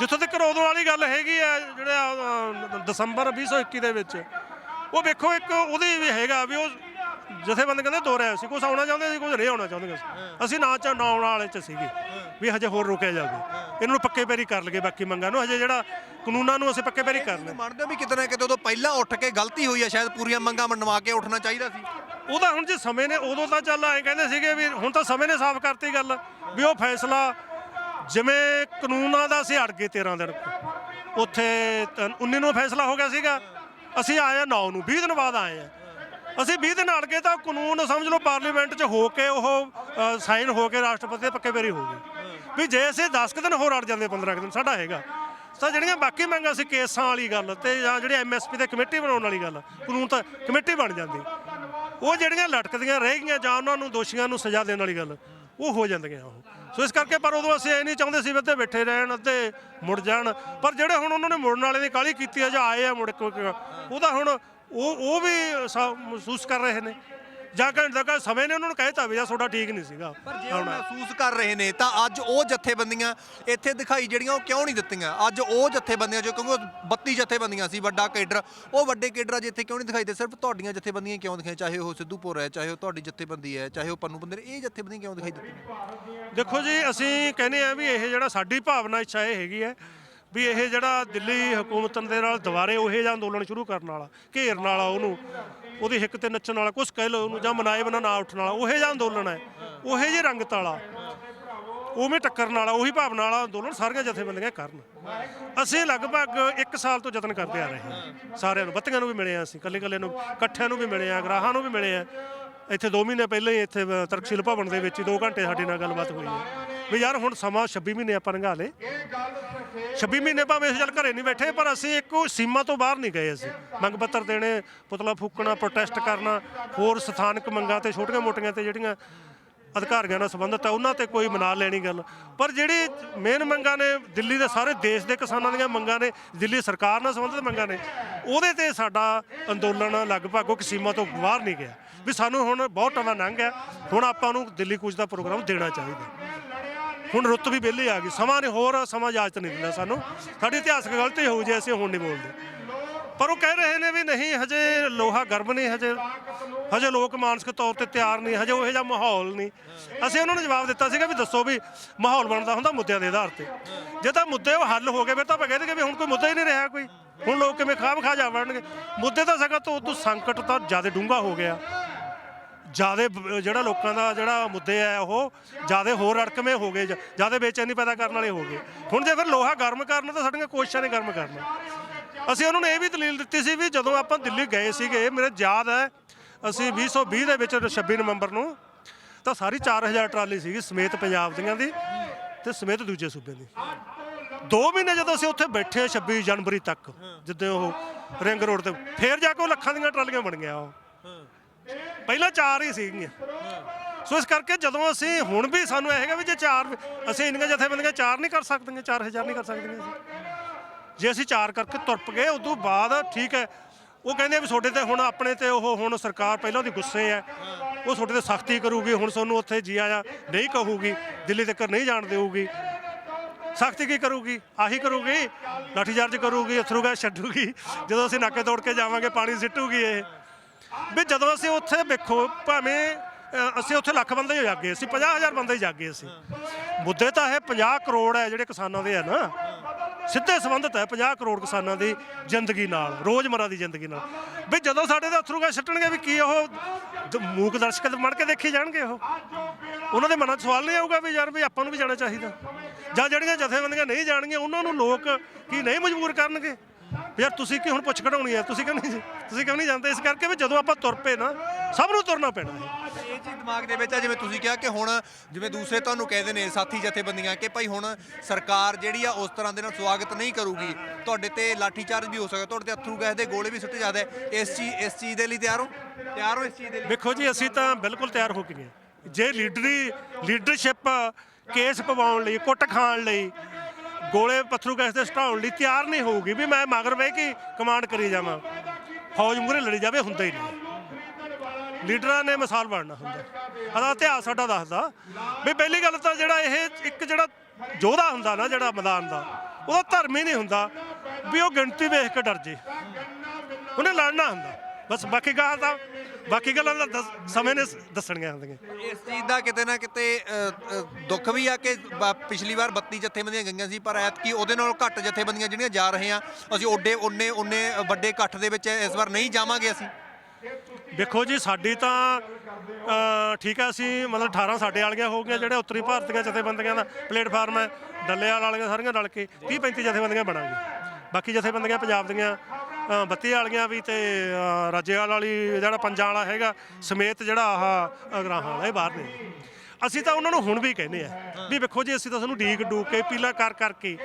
ਜਿੱਥੋਂ ਤੱਕ ਉਦੋਂ ਵਾਲੀ ਗੱਲ ਹੈਗੀ ਆ ਜਿਹੜਾ ਦਸੰਬਰ 2021 ਦੇ ਵਿੱਚ ਉਹ ਵੇਖੋ ਇੱਕ ਉਹਦੀ ਵੀ ਹੈਗਾ ਵੀ ਉਹ ਜਥੇਬੰਦ ਕਹਿੰਦੇ ਦੋ ਰਿਹਾ ਸੀ ਕੁਛ ਆਉਣਾ ਚਾਹੁੰਦੇ ਸੀ ਕੁਝ ਨਹੀਂ ਆਉਣਾ ਚਾਹੁੰਦੇ ਸੀ। ਅਸੀਂ ਨਾ ਚ ਆਉਣ ਵਾਲੇ ਚ ਸੀਗੇ ਵੀ ਹਜੇ ਹੋਰ ਰੁਕਿਆ ਜਾਵੇ। ਇਹਨਾਂ ਨੂੰ ਪੱਕੇ ਪੈਰੀ ਕਰ ਲਗੇ ਬਾਕੀ ਮੰਗਾਂ ਨੂੰ ਹਜੇ ਜਿਹੜਾ ਕਾਨੂੰਨਾਂ ਨੂੰ ਅਸੀਂ ਪੱਕੇ ਪੈਰੀ ਕਰ ਲਏ। ਮੰਨਦੇ ਹੋ ਵੀ ਕਿਤੇ ਨਾ ਕਿਤੇ ਉਦੋਂ ਪਹਿਲਾਂ ਉੱਠ ਕੇ ਗਲਤੀ ਹੋਈ ਹੈ ਸ਼ਾਇਦ ਪੂਰੀਆਂ ਮੰਗਾਂ ਮਨਵਾ ਕੇ ਉੱਠਣਾ ਚਾਹੀਦਾ ਸੀ? ਉਹਦਾ ਹੁਣ ਜੇ ਸਮੇਂ ਨੇ ਉਦੋਂ ਤਾਂ ਚੱਲ ਐਂ ਕਹਿੰਦੇ ਸੀਗੇ ਵੀ ਹੁਣ ਤਾਂ ਸਮੇਂ ਨੇ ਸਾਫ਼ ਕਰਤੀ ਗੱਲ ਵੀ ਉਹ ਫੈਸਲਾ ਜਿਵੇਂ ਕਾਨੂੰਨਾਂ ਦਾ ਅਸੀਂ ਅੜ ਗਏ 13 ਦਿਨ। ਉੱਥੇ ਤਾਂ 19 ਨੂੰ ਫੈਸਲਾ ਹੋ ਗਿਆ ਸੀਗਾ। ਅਸੀਂ ਆਏ ਆ 9 ਨੂੰ 20 ਦਿਨ ਬਾਅਦ ਆਏ ਆ। ਅਸੀਂ 20 ਦਿਨ ਅੜ ਗਏ ਤਾਂ ਕਾਨੂੰਨ ਸਮਝ ਲਓ ਪਾਰਲੀਮੈਂਟ 'ਚ ਹੋ ਕੇ ਉਹ ਸਾਈਨ ਹੋ ਕੇ ਰਾਸ਼ਟਰਪਤੀ ਦੇ ਪੱਕੇ ਬੇਰੀ ਹੋ ਗਈ। ਵੀ ਜੇ ਅਸੀਂ 10 ਕੁ ਦਿਨ ਹੋਰ ਅੜ ਜਾਂਦੇ 15 ਕੁ ਦਿਨ, ਸਾਡਾ ਹੈਗਾ। ਤਾਂ ਜਿਹੜੀਆਂ ਬਾਕੀ ਮੰਗਾਂ ਸੀ ਕੇਸਾਂ ਵਾਲੀ ਗੱਲ ਤੇ ਜਾਂ ਜਿਹੜੇ ਐਮਐਸਪੀ ਤੇ ਕਮੇਟੀ ਬਣਾਉਣ ਵਾਲੀ ਗੱਲ, ਕਾਨੂੰਨ ਤਾਂ ਕਮੇਟੀ ਬਣ ਜਾਂਦੀ। ਉਹ ਜਿਹੜੀਆਂ ਲਟਕਦੀਆਂ ਰਹਿ ਗਈਆਂ ਜਾਂ ਉਹਨਾਂ ਨੂੰ ਦੋਸ਼ੀਆਂ ਨੂੰ ਸਜ਼ਾ ਦੇਣ ਵਾਲੀ ਗੱਲ, ਉਹ ਹੋ ਜਾਂਦੀਆਂ ਉਹ। ਸੋ ਇਸ ਕਰਕੇ ਪਰ ਉਦੋਂ ਅਸੀਂ ਇਹ ਨਹੀਂ ਚਾਹੁੰਦੇ ਸੀ ਵੀ ਇੱਥੇ ਬੈਠੇ ਰਹਿਣ ਅਤੇ ਮੁੜ ਜਾਣ। ਪਰ ਜਿਹੜੇ ਹੁਣ ਉਹਨਾਂ ਨੇ ਮੁੜਨ ਵਾਲੇ ਦੀ ਕਾਲੀ ਕੀਤੀ ਹੈ ਜਾਂ ਆਏ ਆ ਮੁੜ ਕੇ ਉਹਦਾ ਹੁਣ ਉਹ ਉਹ ਵੀ ਸ ਮਹਿਸੂਸ ਕਰ ਰਹੇ ਨੇ। ਜਾਂ ਘੰਟੇ ਤੱਕ ਸਮੇਂ ਨੇ ਉਹਨਾਂ ਨੂੰ ਕਹਿਤਾ ਵੀ ਜਾਂ ਤੁਹਾਡਾ ਠੀਕ ਨਹੀਂ ਸੀਗਾ। ਪਰ ਜੇ ਉਹ ਮਹਿਸੂਸ ਕਰ ਰਹੇ ਨੇ ਤਾਂ ਅੱਜ ਉਹ ਜਥੇਬੰਦੀਆਂ ਇੱਥੇ ਦਿਖਾਈ ਜਿਹੜੀਆਂ ਉਹ ਕਿਉਂ ਨਹੀਂ ਦਿੱਤੀਆਂ? ਅੱਜ ਉਹ ਜਥੇਬੰਦੀਆਂ ਜੋ ਕਿਉਂਕਿ 32 ਜਥੇਬੰਦੀਆਂ ਸੀ ਵੱਡਾ ਕੇਡਰ ਉਹ ਵੱਡੇ ਕੇਡਰ ਅੱਜ ਇੱਥੇ ਕਿਉਂ ਨਹੀਂ ਦਿਖਾਈ ਦੇ? ਸਿਰਫ ਤੁਹਾਡੀਆਂ ਜਥੇਬੰਦੀਆਂ ਕਿਉਂ ਦਿਖਾਈਆਂ? ਚਾਹੇ ਉਹ ਸਿੱਧੂਪੁਰ ਹੈ ਚਾਹੇ ਉਹ ਤੁਹਾਡੀ ਜਥੇਬੰਦੀ ਹੈ ਚਾਹੇ ਉਹ ਪੰਨੂ ਬੰਦਰ ਇਹ ਜਥੇਬੰਦੀਆਂ ਕਿਉਂ ਦਿਖਾਈ ਦਿੱਤੀਆਂ? ਦੇਖੋ ਜੀ ਅਸੀਂ ਕਹਿੰਦੇ ਆ ਵੀ ਇਹ ਜਿਹੜਾ ਸਾਡੀ ਭਾਵਨਾ ਇੱਛਾ ਇਹ ਹੈਗੀ ਹੈ ਵੀ ਇਹ ਜਿਹੜਾ ਦਿੱਲੀ ਹਕੂਮਤ ਦੇ ਨਾਲ ਦੁਬਾਰੇ ਉਹੇ ਜਿਹਾ ਅੰਦੋਲਨ ਸ਼ੁਰੂ ਕਰਨ ਵਾਲਾ, ਘੇਰਨ ਵਾਲਾ ਉਹਨੂੰ, ਉਹਦੀ ਹਿੱਕ ਤੇ ਨੱਚਣ ਵਾਲਾ, ਕੁਛ ਕਹਿ ਲਓ ਉਹਨੂੰ, ਜਾਂ ਮਨਾਏ ਬਣਾ ਨਾ ਉੱਠਣ ਵਾਲਾ, ਉਹੇ ਜਿਹਾ ਅੰਦੋਲਨ ਹੈ, ਉਹੇ ਜਿਹੇ ਰੰਗਤ ਵਾਲਾ, ਉਵੇਂ ਟੱਕਰਨ ਵਾਲਾ, ਉਹੀ ਭਾਵਨਾ ਵਾਲਾ ਅੰਦੋਲਨ ਸਾਰੀਆਂ ਜਥੇਬੰਦੀਆਂ ਕਰਨ। ਅਸੀਂ ਲਗਭਗ 1 ਸਾਲ ਤੋਂ ਯਤਨ ਕਰਦੇ ਆ ਰਹੇ ਹਾਂ। ਸਾਰਿਆਂ ਨੂੰ, ਬੱਤੀਆਂ ਨੂੰ ਵੀ ਮਿਲੇ ਆ ਅਸੀਂ ਕੱਲੇ ਕੱਲੇ ਨੂੰ, ਇਕੱਠਿਆਂ ਨੂੰ ਵੀ ਮਿਲੇ ਆ ਗ੍ਰਾਹਾਂ ਨੂੰ ਵੀ ਮਿਲੇ ਆ ਇੱਥੇ 2 ਮਹੀਨੇ ਪਹਿਲਾਂ ਹੀ ਇੱਥੇ ਤਰਕਸ਼ੀਲ ਭਵਨ ਦੇ ਵਿੱਚ 2 ਘੰਟੇ ਸਾਡੇ ਨਾਲ ਗੱਲਬਾਤ ਹੋਈ ਹੈ। ਵੀ ਯਾਰ ਹੁਣ ਸਮਾਂ 26 ਮਹੀਨੇ ਆਪਾਂ ਲੰਘਾ ਲਏ। 26 ਮਹੀਨੇ ਭਾਵੇਂ ਅਸੀਂ ਚੱਲ ਘਰੇ ਨਹੀਂ ਬੈਠੇ, ਪਰ ਅਸੀਂ ਇੱਕੋ ਸੀਮਾ ਤੋਂ ਬਾਹਰ ਨਹੀਂ ਗਏ ਅਸੀਂ। ਮੰਗ ਪੱਤਰ ਦੇਣੇ, ਪੁਤਲਾ ਫੂਕਣਾ ਪ੍ਰੋਟੈਸਟ ਕਰਨਾ, ਹੋਰ ਸਥਾਨਕ ਮੰਗਾਂ ਤੇ, ਛੋਟੀਆਂ ਮੋਟੀਆਂ ਤੇ ਜਿਹੜੀਆਂ ਅਧਿਕਾਰੀਆਂ ਨਾਲ ਸੰਬੰਧਿਤ ਹੈ ਉਹਨਾਂ ਤੇ ਕੋਈ ਮਨਾ ਲੈਣੀ ਗੱਲ। ਪਰ ਜਿਹੜੀ ਮੇਨ ਮੰਗਾਂ ਨੇ, ਦਿੱਲੀ ਦੇ ਸਾਰੇ ਦੇਸ਼ ਦੇ ਕਿਸਾਨਾਂ ਦੀਆਂ ਮੰਗਾਂ ਨੇ, ਦਿੱਲੀ ਸਰਕਾਰ ਨਾਲ ਸੰਬੰਧਿਤ ਮੰਗਾਂ ਨੇ, ਉਹਦੇ ਤੇ ਸਾਡਾ ਅੰਦੋਲਨ ਲਗਭਗ ਉਹ ਸੀਮਾ ਤੋਂ ਬਾਹਰ ਨਹੀਂ ਗਿਆ। ਵੀ ਸਾਨੂੰ ਹੁਣ ਬਹੁਤ ਟਾਈਮ ਲੰਘ ਗਿਆ, ਹੁਣ ਆਪਾਂ ਨੂੰ ਦਿੱਲੀ ਕੂਚ ਦਾ ਪ੍ਰੋਗਰਾਮ ਦੇਣਾ ਚਾਹੀਦਾ। ਹੁਣ ਰੁੱਤ ਵੀ ਵਿਹਲੀ ਆ ਗਈ। ਸਮਾਂ ਨੇ ਹੋਰ ਸਮਾਂ ਇਜਾਜ਼ਤ ਨਹੀਂ ਦਿੰਦਾ ਸਾਨੂੰ। ਸਾਡੀ ਇਤਿਹਾਸਕ ਗਲਤੀ ਹੋ ਜੇ ਅਸੀਂ ਹੁਣ ਨਹੀਂ ਬੋਲਦੇ। ਪਰ ਉਹ ਕਹਿ ਰਹੇ ਨੇ ਵੀ ਨਹੀਂ, ਹਜੇ ਲੋਹਾ ਗਰਮ ਨਹੀਂ, ਹਜੇ ਹਜੇ ਲੋਕ ਮਾਨਸਿਕ ਤੌਰ ਤੇ ਤਿਆਰ ਨਹੀਂ, ਹਜੇ ਉਹ ਜਿਹਾ ਮਾਹੌਲ ਨਹੀਂ। ਅਸੀਂ ਉਹਨਾਂ ਨੂੰ ਜਵਾਬ ਦਿੱਤਾ ਸੀਗਾ ਵੀ ਦੱਸੋ ਵੀ ਮਾਹੌਲ ਬਣਦਾ ਹੁੰਦਾ ਮੁੱਦਿਆਂ ਦੇ ਆਧਾਰ ਤੇ। ਜੇ ਤਾਂ ਮੁੱਦੇ ਉਹ ਹੱਲ ਹੋ ਗਏ, ਫਿਰ ਤਾਂ ਆਪਾਂ ਕਹਿ ਦੇਗੇ ਵੀ ਹੁਣ ਕੋਈ ਮੁੱਦਾ ਹੀ ਨਹੀਂ ਰਿਹਾ ਕੋਈ। ਹੁਣ ਲੋਕ ਕਿਵੇਂ ਖਾਮ ਖਾ ਜਾ ਵੜਨਗੇ? ਮੁੱਦੇ ਤਾਂ ਸਗਾ ਤੋਂ ਉਦੋਂ ਸੰਕਟ ਤਾਂ ਜ਼ਿਆਦਾ ਡੂੰਘਾ ਹੋ ਗਿਆ। ਜ਼ਿਆਦਾ ਜਿਹੜਾ ਲੋਕਾਂ ਦਾ ਜਿਹੜਾ ਮੁੱਦੇ ਆ ਉਹ ਜ਼ਿਆਦਾ ਹੋਰ ਅੜਕਵੇਂ ਹੋ ਗਏ ਜ਼ਿਆਦਾ ਬੇਚੈਨੀ ਪੈਦਾ ਕਰਨ ਵਾਲੇ ਹੋ ਗਏ। ਹੁਣ ਜੇ ਫਿਰ ਲੋਹਾ ਗਰਮ ਕਰਨਾ, ਤਾਂ ਸਾਡੀਆਂ ਕੋਸ਼ਿਸ਼ਾਂ ਨੇ ਗਰਮ ਕਰਨਾ। ਅਸੀਂ ਉਹਨਾਂ ਨੂੰ ਇਹ ਵੀ ਦਲੀਲ ਦਿੱਤੀ ਸੀ ਵੀ ਜਦੋਂ ਆਪਾਂ ਦਿੱਲੀ ਗਏ ਸੀਗੇ, ਮੇਰੇ ਯਾਦ ਹੈ, ਅਸੀਂ 2020 ਦੇ ਵਿੱਚ 26 ਨਵੰਬਰ ਨੂੰ, ਤਾਂ ਸਾਰੀ 4000 ਟਰਾਲੀ ਸੀਗੀ ਸਮੇਤ ਪੰਜਾਬ ਦੀਆਂ ਦੀ ਤੇ ਸਮੇਤ ਦੂਜੇ ਸੂਬਿਆਂ ਦੀ। ਦੋ ਮਹੀਨੇ ਜਦੋਂ ਅਸੀਂ ਉੱਥੇ ਬੈਠੇ 26 ਜਨਵਰੀ ਤੱਕ, ਜਿੱਦੇ ਉਹ ਰਿੰਗ ਰੋਡ ਤੇ, ਫੇਰ ਜਾ ਕੇ ਉਹ ਲੱਖਾਂ ਦੀਆਂ ਟਰਾਲੀਆਂ ਬਣ ਗਿਆ ਉਹ। ਪਹਿਲਾਂ ਚਾਰ ਹੀ ਸੀਗੀਆਂ। ਸੋ ਇਸ ਕਰਕੇ ਜਦੋਂ ਅਸੀਂ ਹੁਣ ਵੀ ਸਾਨੂੰ ਇਹ ਹੈਗਾ ਵੀ ਜੇ ਚਾਰ ਅਸੀਂ ਇੰਨੀਆਂ ਜਥੇਬੰਦੀਆਂ ਚਾਰ ਨਹੀਂ ਕਰ ਸਕਦੀਆਂ 4000 ਨਹੀਂ ਕਰ ਸਕਦੀਆਂ ਅਸੀਂ। ਜੇ ਅਸੀਂ ਚਾਰ ਕਰਕੇ ਤੁਰਪ ਗਏ ਉਸ ਤੋਂ ਬਾਅਦ ਠੀਕ ਹੈ, ਉਹ ਕਹਿੰਦੇ ਵੀ ਤੁਹਾਡੇ ਤੇ ਹੁਣ ਆਪਣੇ ਤੇ ਉਹ ਹੁਣ ਸਰਕਾਰ ਪਹਿਲਾਂ ਦੀ ਗੁੱਸੇ ਹੈ। ਉਹ ਤੁਹਾਡੇ ਤੇ ਸਖਤੀ ਕਰੂਗੀ, ਹੁਣ ਤੁਹਾਨੂੰ ਉੱਥੇ ਜੀਆ ਆਇਆ ਨਹੀਂ ਕਹੂਗੀ, ਦਿੱਲੀ ਤੱਕ ਨਹੀਂ ਜਾਣ ਦੇਊਗੀ। ਸਖਤੀ ਕੀ ਕਰੂਗੀ? ਆਹੀ ਕਰੂਗੀ ਲਾਠੀਚਾਰਜ ਕਰੂਗੀ, ਅਥਰੂ ਗੈਸ ਛੱਡੂਗੀ। ਜਦੋਂ ਅਸੀਂ ਨਾਕੇ ਤੋੜ ਕੇ ਜਾਵਾਂਗੇ, ਪਾਣੀ ਸਿੱਟੂਗੀ ਇਹ। ਵੀ ਜਦੋਂ ਅਸੀਂ ਉੱਥੇ ਵੇਖੋ, ਭਾਵੇਂ ਅਸੀਂ ਉੱਥੇ ਲੱਖ ਬੰਦੇ ਹੀ ਜਾਗੇ, ਅਸੀਂ 50000 ਬੰਦੇ ਹੀ ਜਾਗੇ ਅਸੀਂ। ਮੁੱਦੇ ਤਾਂ ਇਹ 50 ਕਰੋੜ ਹੈ ਜਿਹੜੇ ਕਿਸਾਨਾਂ ਦੇ ਆ ਨਾ। ਸਿੱਧੇ ਸੰਬੰਧਤ ਹੈ 50 ਕਰੋੜ ਕਿਸਾਨਾਂ ਦੀ ਜ਼ਿੰਦਗੀ ਨਾਲ ਰੋਜ਼ਮਰਾ ਦੀ ਜ਼ਿੰਦਗੀ ਨਾਲ। ਵੀ ਜਦੋਂ ਸਾਡੇ ਤੇ ਅਥਰੂ ਗੈਸ ਛੱਟਣਗੇ ਵੀ ਕੀ ਉਹ ਮੂਕ ਦਰਸ਼ਕ ਬਣ ਕੇ ਦੇਖੀ ਜਾਣਗੇ ਉਹ। ਉਹਨਾਂ ਦੇ ਮਨਾਂ 'ਚ ਸਵਾਲ ਨਹੀਂ ਆਊਗਾ ਵੀ ਯਾਰ ਵੀ ਆਪਾਂ ਨੂੰ ਵੀ ਜਾਣਾ ਚਾਹੀਦਾ। ਜਾਂ ਜਿਹੜੀਆਂ ਜਥੇਬੰਦੀਆਂ ਨਹੀਂ ਜਾਣਗੀਆਂ, ਉਹਨਾਂ ਨੂੰ ਲੋਕ ਕੀ ਨਹੀਂ ਮਜਬੂਰ ਕਰਨਗੇ? ਯਾਰ ਤੁਸੀਂ ਕੀ ਹੁਣ ਪੁੱਛ ਕਢਾਉਣੀ ਹੈ ਤੁਸੀਂ ਕਿਉਂ ਨਹੀਂ ਤੁਸੀਂ ਕਿਉਂ ਨਹੀਂ ਜਾਂਦੇ? ਇਸ ਕਰਕੇ ਵੀ ਜਦੋਂ ਆਪਾਂ ਤੁਰ ਪਏ ਨਾ ਸਭ ਨੂੰ ਤੁਰਨਾ ਪੈਣਾ ਹੈ। ਇਹ ਚੀਜ਼ ਦਿਮਾਗ ਦੇ ਵਿੱਚ ਆ ਜਿਵੇਂ ਤੁਸੀਂ ਕਿਹਾ ਕਿ ਹੁਣ ਜਿਵੇਂ ਦੂਸਰੇ ਤੁਹਾਨੂੰ ਕਹਿੰਦੇ ਨੇ ਸਾਥੀ ਜਥੇਬੰਦੀਆਂ ਕਿ ਭਾਈ ਹੁਣ ਸਰਕਾਰ ਜਿਹੜੀ ਆ ਉਸ ਤਰ੍ਹਾਂ ਦੇ ਨਾਲ ਸਵਾਗਤ ਨਹੀਂ ਕਰੂਗੀ। ਤੁਹਾਡੇ ਤੇ ਲਾਠੀ ਚਾਰਜ ਵੀ ਹੋ ਸਕਦਾ ਤੁਹਾਡੇ ਤੇ ਅਥਰੂ ਗੈਸ ਦੇ ਗੋਲੇ ਵੀ ਸੁੱਟੇ ਜਾਂਦੇ। ਇਸ ਚੀਜ਼ ਇਸ ਚੀਜ਼ ਦੇ ਲਈ ਤਿਆਰ ਹੋ? ਤਿਆਰ ਹੋ ਇਸ ਚੀਜ਼ ਦੇ ਲਈ? ਵੇਖੋ ਜੀ ਅਸੀਂ ਤਾਂ ਬਿਲਕੁਲ ਤਿਆਰ ਹੋ ਕੇ ਗਏ। ਜੇ ਲੀਡਰੀ ਲੀਡਰਸ਼ਿਪ ਕੇਸ ਪਵਾਉਣ ਲਈ ਕੁੱਟ ਖਾਣ ਲਈ ਗੋਲੇ ਪੱਥਰੂ ਗੈਸ ਦੇ ਸਟਾਉਣ ਲਈ ਤਿਆਰ ਨਹੀਂ ਹੋਊਗੀ ਵੀ ਮੈਂ ਮਗਰ ਬਹਿ ਕੇ ਕਮਾਂਡ ਕਰੀ ਜਾਵਾਂ। ਫੌਜ ਮੂਹਰੇ ਲੜੀ ਜਾਵੇ, ਹੁੰਦਾ ਹੀ ਨਹੀਂ ਲੀਡਰਾਂ ਨੇ ਮਿਸਾਲ ਬਣਨਾ ਹੁੰਦਾ। ਆਦਾ ਇਤਿਹਾਸ ਸਾਡਾ ਦੱਸਦਾ ਵੀ ਪਹਿਲੀ ਗੱਲ ਤਾਂ ਜਿਹੜਾ ਇਹ ਇੱਕ ਜਿਹੜਾ ਯੋਧਾ ਹੁੰਦਾ ਨਾ, ਜਿਹੜਾ ਮੈਦਾਨ ਦਾ, ਉਹਦਾ ਧਰਮ ਹੀ ਨਹੀਂ ਹੁੰਦਾ ਵੀ ਉਹ ਗਿਣਤੀ ਵੇਖ ਕੇ ਡਰ ਜੇ। ਉਹਨੇ ਲੜਨਾ ਹੁੰਦਾ। ਬਸ ਬਾਕੀ ਗੱਲ ਤਾਂ ਬਾਕੀ ਗੱਲਾਂ ਦੱਸ- ਸਮੇਂ ਨੇ ਦੱਸਣੀਆਂ ਹੁੰਦੀਆਂ। ਇਸ ਚੀਜ਼ ਦਾ ਕਿਤੇ ਨਾ ਕਿਤੇ ਅ, ਅ, ਦੁੱਖ ਵੀ ਆ ਕਿ ਬ- ਪਿਛਲੀ ਵਾਰ 32 ਜਥੇਬੰਦੀਆਂ ਗਈਆਂ ਸੀ ਪਰ ਐਤਕੀ ਉਹਦੇ ਨਾਲੋਂ ਘੱਟ ਜਥੇਬੰਦੀਆਂ ਜਿਹੜੀਆਂ ਜਾ ਰਹੇ ਆ ਅਸੀਂ ਓਡੇ ਉਹਨੇ ਉਹਨੇ ਵੱਡੇ ਇਕੱਠ ਦੇ ਵਿੱਚ ਇਸ ਵਾਰ ਨਹੀਂ ਜਾਵਾਂਗੇ ਅਸੀਂ। ਦੇਖੋ ਜੀ ਸਾਡੀ ਤਾਂ ਅ, ਠੀਕ ਹੈ ਅਸੀਂ ਮਤਲਬ 18 ਸਾਡੇ ਵਾਲੀਆਂ ਹੋ ਗਈਆਂ ਜਿਹੜੇ ਉੱਤਰੀ ਭਾਰਤ ਦੀਆਂ ਜਥੇਬੰਦੀਆਂ ਦਾ ਪਲੇਟਫਾਰਮ ਹੈ ਡੱਲੇਵਾਲ ਵਾਲੀਆਂ ਸਾਰੀਆਂ ਰਲ ਕੇ 30 35 ਜਥੇਬੰਦੀਆਂ ਬਣਾਂਗੇ। ਬਾਕੀ ਜਥੇਬੰਦੀਆਂ ਪੰਜਾਬ ਦੀਆਂ ਬੱਤੀ ਵਾਲੀਆਂ ਵੀ ਤੇ ਰਾਜੇਵਾਲ ਵਾਲੀ ਜਿਹੜਾ ਪੰਜਾਂ ਵਾਲਾ ਹੈਗਾ, ਸਮੇਤ ਜਿਹੜਾ ਆਹ ਅਗਰਾਹਾਂ ਵਾਲਾ, ਇਹ ਬਾਹਰ ਨੇ। ਅਸੀਂ ਤਾਂ ਉਹਨਾਂ ਨੂੰ ਹੁਣ ਵੀ ਕਹਿੰਦੇ ਆ ਵੀ ਵੇਖੋ ਜੀ, ਅਸੀਂ ਤਾਂ ਤੁਹਾਨੂੰ ਡੀਕ ਡੂਕ ਕੇ ਪੀਲਾ ਕਰ ਕਰਕੇ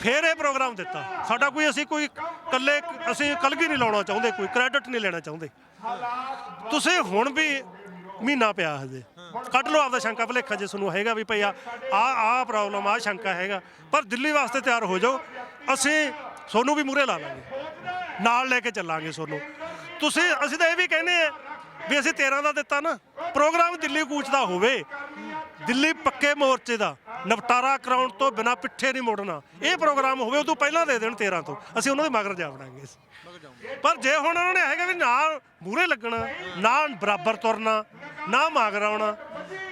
ਫੇਰ ਇਹ ਪ੍ਰੋਗਰਾਮ ਦਿੱਤਾ। ਸਾਡਾ ਕੋਈ, ਅਸੀਂ ਕੋਈ ਕੱਲੇ ਅਸੀਂ ਕਲਗੀ ਨਹੀਂ ਲਾਉਣਾ ਚਾਹੁੰਦੇ, ਕੋਈ ਕ੍ਰੈਡਿਟ ਨਹੀਂ ਲੈਣਾ ਚਾਹੁੰਦੇ। ਤੁਸੀਂ ਹੁਣ ਵੀ ਮਹੀਨਾ ਪਿਆ ਹਜੇ। ਕੱਢ ਲਓ ਆਪਦਾ ਸ਼ੰਕਾ ਭਲੇਖਾ ਜੇ ਤੁਹਾਨੂੰ ਹੈਗਾ ਵੀ ਭਈ ਆ ਆ ਆ ਪ੍ਰੋਬਲਮ ਆ ਸ਼ੰਕਾ ਹੈਗਾ। ਪਰ ਦਿੱਲੀ ਵਾਸਤੇ ਤਿਆਰ ਹੋ ਜਾਓ। ਅਸੀਂ ਸੋਨੂੰ ਵੀ ਮੂਰੇ ਲਾ ਲਾਂਗੇ। ਨਾਲ ਲੈ ਕੇ ਚੱਲਾਂਗੇ ਸੋਨੂੰ। ਤੁਸੀਂ, ਅਸੀਂ ਤਾਂ ਇਹ ਵੀ ਕਹਿੰਦੇ ਆ ਵੀ ਅਸੀਂ 13 ਦਾ ਦਿੱਤਾ ਨਾ, ਪ੍ਰੋਗਰਾਮ ਦਿੱਲੀ ਕੂਚ ਦਾ ਹੋਵੇ। ਦਿੱਲੀ ਪੱਕੇ ਮੋਰਚੇ ਦਾ ਨਿਪਟਾਰਾ ਕਰਾਉਣ ਤੋਂ ਬਿਨਾ ਪਿੱਠੇ ਨਹੀਂ ਮੁੜਨਾ। ਇਹ ਪ੍ਰੋਗਰਾਮ ਹੋਵੇ ਉਦੋਂ ਪਹਿਲਾਂ ਦੇ ਦੇਣ 13 ਤੋਂ। ਅਸੀਂ ਉਹਨਾਂ ਦੇ ਮਗਰ ਜਾ ਵੜਾਂਗੇ ਪਰ ਜੇ ਹੁਣ ਉਹਨਾਂ ਨੇ ਹੈਗਾ ਵੀ ਨਾ ਮੂਰੇ ਲੱਗਣਾ, ਨਾ ਬਰਾਬਰ ਤੁਰਨਾ, ਨਾ ਮਗਰ ਆਉਣਾ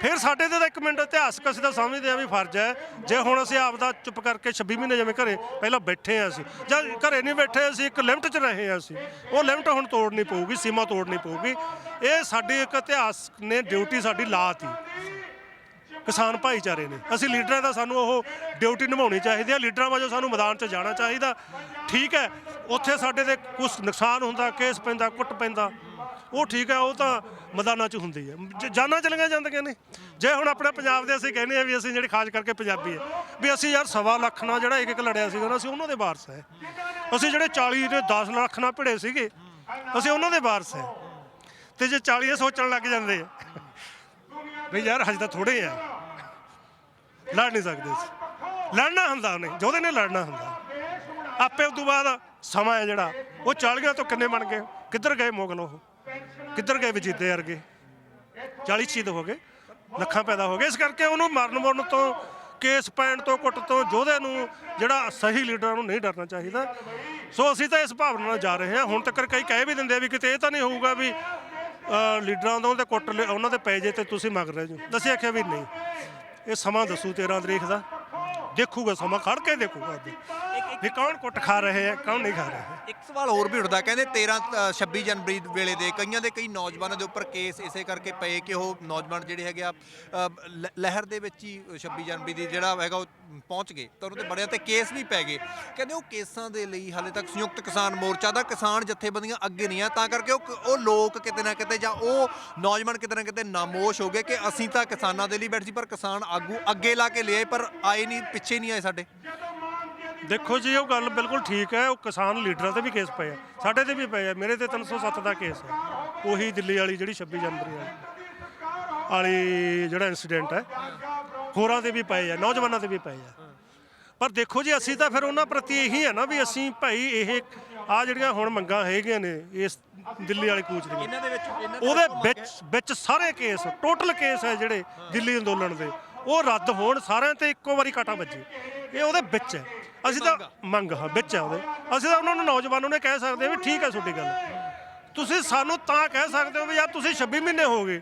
ਫਿਰ ਸਾਡੇ ਤੇ ਤਾਂ ਇੱਕ ਮਿੰਟ ਇਤਿਹਾਸਕ ਅਸੀਂ ਤਾਂ ਸਮਝਦੇ ਆ ਵੀ ਫਰਜ਼ ਹੈ। ਜੇ ਹੁਣ ਅਸੀਂ ਆਪ ਦਾ ਚੁੱਪ ਕਰਕੇ 26 ਮਹੀਨੇ ਜਿਵੇਂ ਘਰੇ ਪਹਿਲਾਂ ਬੈਠੇ ਆ ਅਸੀਂ, ਜਾਂ ਘਰੇ ਨਹੀਂ ਬੈਠੇ ਅਸੀਂ, ਇੱਕ ਲਿਮਟ 'ਚ ਰਹੇ ਆ ਅਸੀਂ, ਉਹ ਲਿਮਟ ਹੁਣ ਤੋੜਨੀ ਪਊਗੀ, ਸੀਮਾ ਤੋੜਨੀ ਪਊਗੀ। ਇਹ ਸਾਡੀ ਇੱਕ ਇਤਿਹਾਸ ਨੇ ਡਿਊਟੀ ਸਾਡੀ ਲਾਤੀ। ਕਿਸਾਨ ਭਾਈਚਾਰੇ ਨੇ। ਅਸੀਂ ਲੀਡਰਾਂ ਦਾ ਸਾਨੂੰ ਉਹ ਡਿਊਟੀ ਨਿਭਾਉਣੀ ਚਾਹੀਦੀ ਹੈ ਲੀਡਰਾਂ ਵਜੋਂ ਸਾਨੂੰ ਮੈਦਾਨ 'ਚ ਜਾਣਾ ਚਾਹੀਦਾ। ਠੀਕ ਹੈ, ਉੱਥੇ ਸਾਡੇ ਤੇ ਕੁਝ ਨੁਕਸਾਨ ਹੁੰਦਾ, ਕੇਸ ਪੈਂਦਾ, ਕੁੱਟ ਪੈਂਦਾ। ਉਹ ਠੀਕ ਹੈ, ਉਹ ਤਾਂ ਮੈਦਾਨਾਂ 'ਚ ਹੁੰਦੀ ਹੈ। ਜਾਨਾਂ ਚਲੀਆਂ ਜਾਂਦੀਆਂ ਨੇ। ਜੇ ਹੁਣ ਆਪਣੇ ਪੰਜਾਬ ਦੇ ਅਸੀਂ ਕਹਿੰਦੇ ਆ ਵੀ ਅਸੀਂ ਜਿਹੜੇ ਖਾਸ ਕਰਕੇ ਪੰਜਾਬੀ ਹੈ ਵੀ ਅਸੀਂ ਯਾਰ ਸਵਾ ਲੱਖ ਨਾਲ ਜਿਹੜਾ ਇੱਕ ਇੱਕ ਲੜਿਆ ਸੀਗਾ ਅਸੀਂ ਉਹਨਾਂ ਦੇ ਵਾਰਸ ਹੈ। ਅਸੀਂ ਜਿਹੜੇ 40 ਤੇ 10 ਲੱਖ ਨਾਲ ਭਿੜੇ ਸੀਗੇ, ਅਸੀਂ ਉਹਨਾਂ ਦੇ ਵਾਰਸ ਹੈ। ਤੇ ਜੇ 40 ਸੋਚਣ ਲੱਗ ਜਾਂਦੇ ਵੀ ਯਾਰ ਹਜੇ ਤਾਂ ਥੋੜੇ ਆ। ਲੜ ਨਹੀਂ ਸਕਦੇ ਸੀ ਲੜਨਾ ਹੁੰਦਾ ਉਹਨੇ ਜੋਧੇ ਨੇ ਲੜਨਾ ਹੁੰਦਾ। ਆਪੇ ਉਸ ਤੋਂ ਬਾਅਦ ਸਮਾਂ ਹੈ ਜਿਹੜਾ, ਉਹ 40 ਤੋਂ ਕਿੰਨੇ ਬਣ ਗਏ। ਕਿੱਧਰ ਗਏ ਮੁਗਲ ਉਹ? ਕਿੱਧਰ ਗਏ ਵਜੀਦੇ ਵਰਗੇ? 40 ਸ਼ਹੀਦ ਹੋ ਗਏ, ਲੱਖਾਂ ਪੈਦਾ ਹੋ ਗਏ। ਇਸ ਕਰਕੇ ਉਹਨੂੰ ਮਰਨ ਮੁਰਨ ਤੋਂ, ਕੇਸ ਪੈਣ ਤੋਂ, ਕੁੱਟ ਤੋਂ ਯੋਧੇ ਨੂੰ ਜਿਹੜਾ ਸਹੀ ਲੀਡਰਾਂ ਨੂੰ ਨਹੀਂ ਡਰਨਾ ਚਾਹੀਦਾ। ਸੋ ਅਸੀਂ ਤਾਂ ਇਸ ਭਾਵਨਾ ਨਾਲ ਜਾ ਰਹੇ ਹਾਂ। ਹੁਣ ਤੱਕ ਕਈ ਕਹਿ ਵੀ ਦਿੰਦੇ ਆ ਵੀ ਕਿਤੇ ਇਹ ਤਾਂ ਨਹੀਂ ਹੋਊਗਾ ਵੀ ਲੀਡਰਾਂ ਤੋਂ ਤੇ ਕੁੱਟ ਲਿ- ਉਹਨਾਂ ਦੇ ਪੈ ਜੇ ਤੇ ਤੁਸੀਂ ਮਗ ਰਹੇ ਜੋ ਦੱਸਿਆ ਆਖਿਆ ਵੀ ਨਹੀਂ। ਇਹ ਸਮਾਂ ਦੱਸੂ 13 ਤਰੀਕ ਦਾ। ਦੇਖੂਗਾ ਸਮਾਂ ਖੜ ਕੇ ਦੇਖੂਗਾ ਉਹਦੇ ਵੀ ਕੌਣ ਕੁੱਟ ਖਾ ਰਹੇ ਹੈ ਕੌਣ ਨਹੀਂ ਖਾ ਰਹੇ। ਇੱਕ ਸਵਾਲ ਹੋਰ ਵੀ ਉੱਠਦਾ ਕਹਿੰਦੇ 13 ਅ, 26 ਜਨਵਰੀ ਵੇਲੇ ਦੇ ਕਈਆਂ ਦੇ ਕਈ ਨੌਜਵਾਨਾਂ ਦੇ ਉੱਪਰ ਕੇਸ ਇਸੇ ਕਰਕੇ ਪਏ ਕਿ ਉਹ ਨੌਜਵਾਨ ਜਿਹੜੇ ਹੈਗੇ ਆ ਅ, ਲ- ਲਹਿਰ ਦੇ ਵਿੱਚ ਹੀ 26 ਜਨਵਰੀ ਦੀ ਜਿਹੜਾ ਹੈਗਾ ਉਹ ਪਹੁੰਚ ਗਏ ਤਾਂ ਉਹਨਾਂ ਤੇ ਬੜਿਆਂ ਤੇ ਕੇਸ ਵੀ ਪੈ ਗਏ। ਕਹਿੰਦੇ ਉਹ ਕੇਸਾਂ ਦੇ ਲਈ ਹਾਲੇ ਤੱਕ ਸੰਯੁਕਤ ਕਿਸਾਨ ਮੋਰਚਾ ਦਾ ਕਿਸਾਨ ਜਥੇਬੰਦੀਆਂ ਅੱਗੇ ਨਹੀਂ ਆ ਤਾਂ ਕਰਕੇ ਉਹ ਕ- ਉਹ ਲੋਕ ਕਿਤੇ ਨਾ ਕਿਤੇ ਜਾਂ ਉਹ ਨੌਜਵਾਨ ਕਿਤੇ ਨਾ ਕਿਤੇ ਨਾਮੋਸ਼ ਹੋ ਗਏ ਕਿ ਅਸੀਂ ਤਾਂ ਕਿਸਾਨਾਂ ਦੇ ਲਈ ਬੈਠ ਸੀ ਪਰ ਕਿਸਾਨ ਆਗੂ ਅੱਗੇ ਲਾ ਕੇ ਲਿਆਏ ਪਰ ਆਏ ਨਹੀਂ ਪਿੱਛੇ ਨਹੀਂ ਆਏ ਸਾਡੇ। ਦੇਖੋ ਜੀ ਉਹ ਗੱਲ ਬਿਲਕੁਲ ਠੀਕ ਹੈ ਉਹ ਕਿਸਾਨ ਲੀਡਰਾਂ ਤੇ ਵੀ ਕੇਸ ਪਏ ਆ। ਸਾਡੇ ਤੇ ਵੀ ਪਏ ਆ ਮੇਰੇ ਤੇ 307 ਦਾ ਕੇਸ ਹੈ ਉਹੀ ਦਿੱਲੀ ਵਾਲੀ ਜਿਹੜੀ 26 ਜਨਵਰੀ ਵਾਲੀ ਵਾਲੀ ਜਿਹੜਾ ਇਨਸੀਡੈਂਟ ਹੈ ਹੋਰਾਂ ਤੇ ਵੀ ਪਏ ਆ ਨੌਜਵਾਨਾਂ ਤੇ ਵੀ ਪਏ ਆ। ਪਰ ਦੇਖੋ ਜੀ ਅਸੀਂ ਤਾਂ ਫਿਰ ਉਹਨਾਂ ਪ੍ਰਤੀ ਇਹੀ ਹੈ ਨਾ ਵੀ ਅਸੀਂ ਭਾਈ ਇਹ ਆ ਜਿਹੜੀਆਂ ਹੁਣ ਮੰਗਾਂ ਹੈਗੀਆਂ ਨੇ ਇਸ ਦਿੱਲੀ ਵਾਲੇ ਕੂਚ ਦੀਆਂ ਇਹਨਾਂ ਦੇ ਵਿੱਚ ਉਹਦੇ ਵਿੱਚ ਵਿੱਚ ਸਾਰੇ ਕੇਸ ਟੋਟਲ ਕੇਸ ਹੈ ਜਿਹੜੇ ਦਿੱਲੀ ਅੰਦੋਲਨ ਦੇ। ਉਹ ਰੱਦ ਹੋਣ ਸਾਰਿਆਂ ਤੇ ਇੱਕੋ ਵਾਰੀ ਕਾਟਾ ਵੱਜੇ। ਇਹ ਉਹਦੇ ਵਿੱਚ ਹੈ। ਅਸੀਂ ਤਾਂ ਮੰਗ ਹਾਂ ਵਿੱਚ ਹੈ ਉਹਦੇ। ਅਸੀਂ ਤਾਂ ਉਹਨਾਂ ਨੂੰ ਨੌਜਵਾਨਾਂ ਨੂੰ ਕਹਿ ਸਕਦੇ ਹਾਂ ਵੀ ਠੀਕ ਹੈ ਤੁਹਾਡੀ ਗੱਲ। ਤੁਸੀਂ ਸਾਨੂੰ ਤਾਂ ਕਹਿ ਸਕਦੇ ਹੋ ਵੀ ਯਾਰ ਤੁਸੀਂ 26 ਮਹੀਨੇ ਹੋ ਗਏ।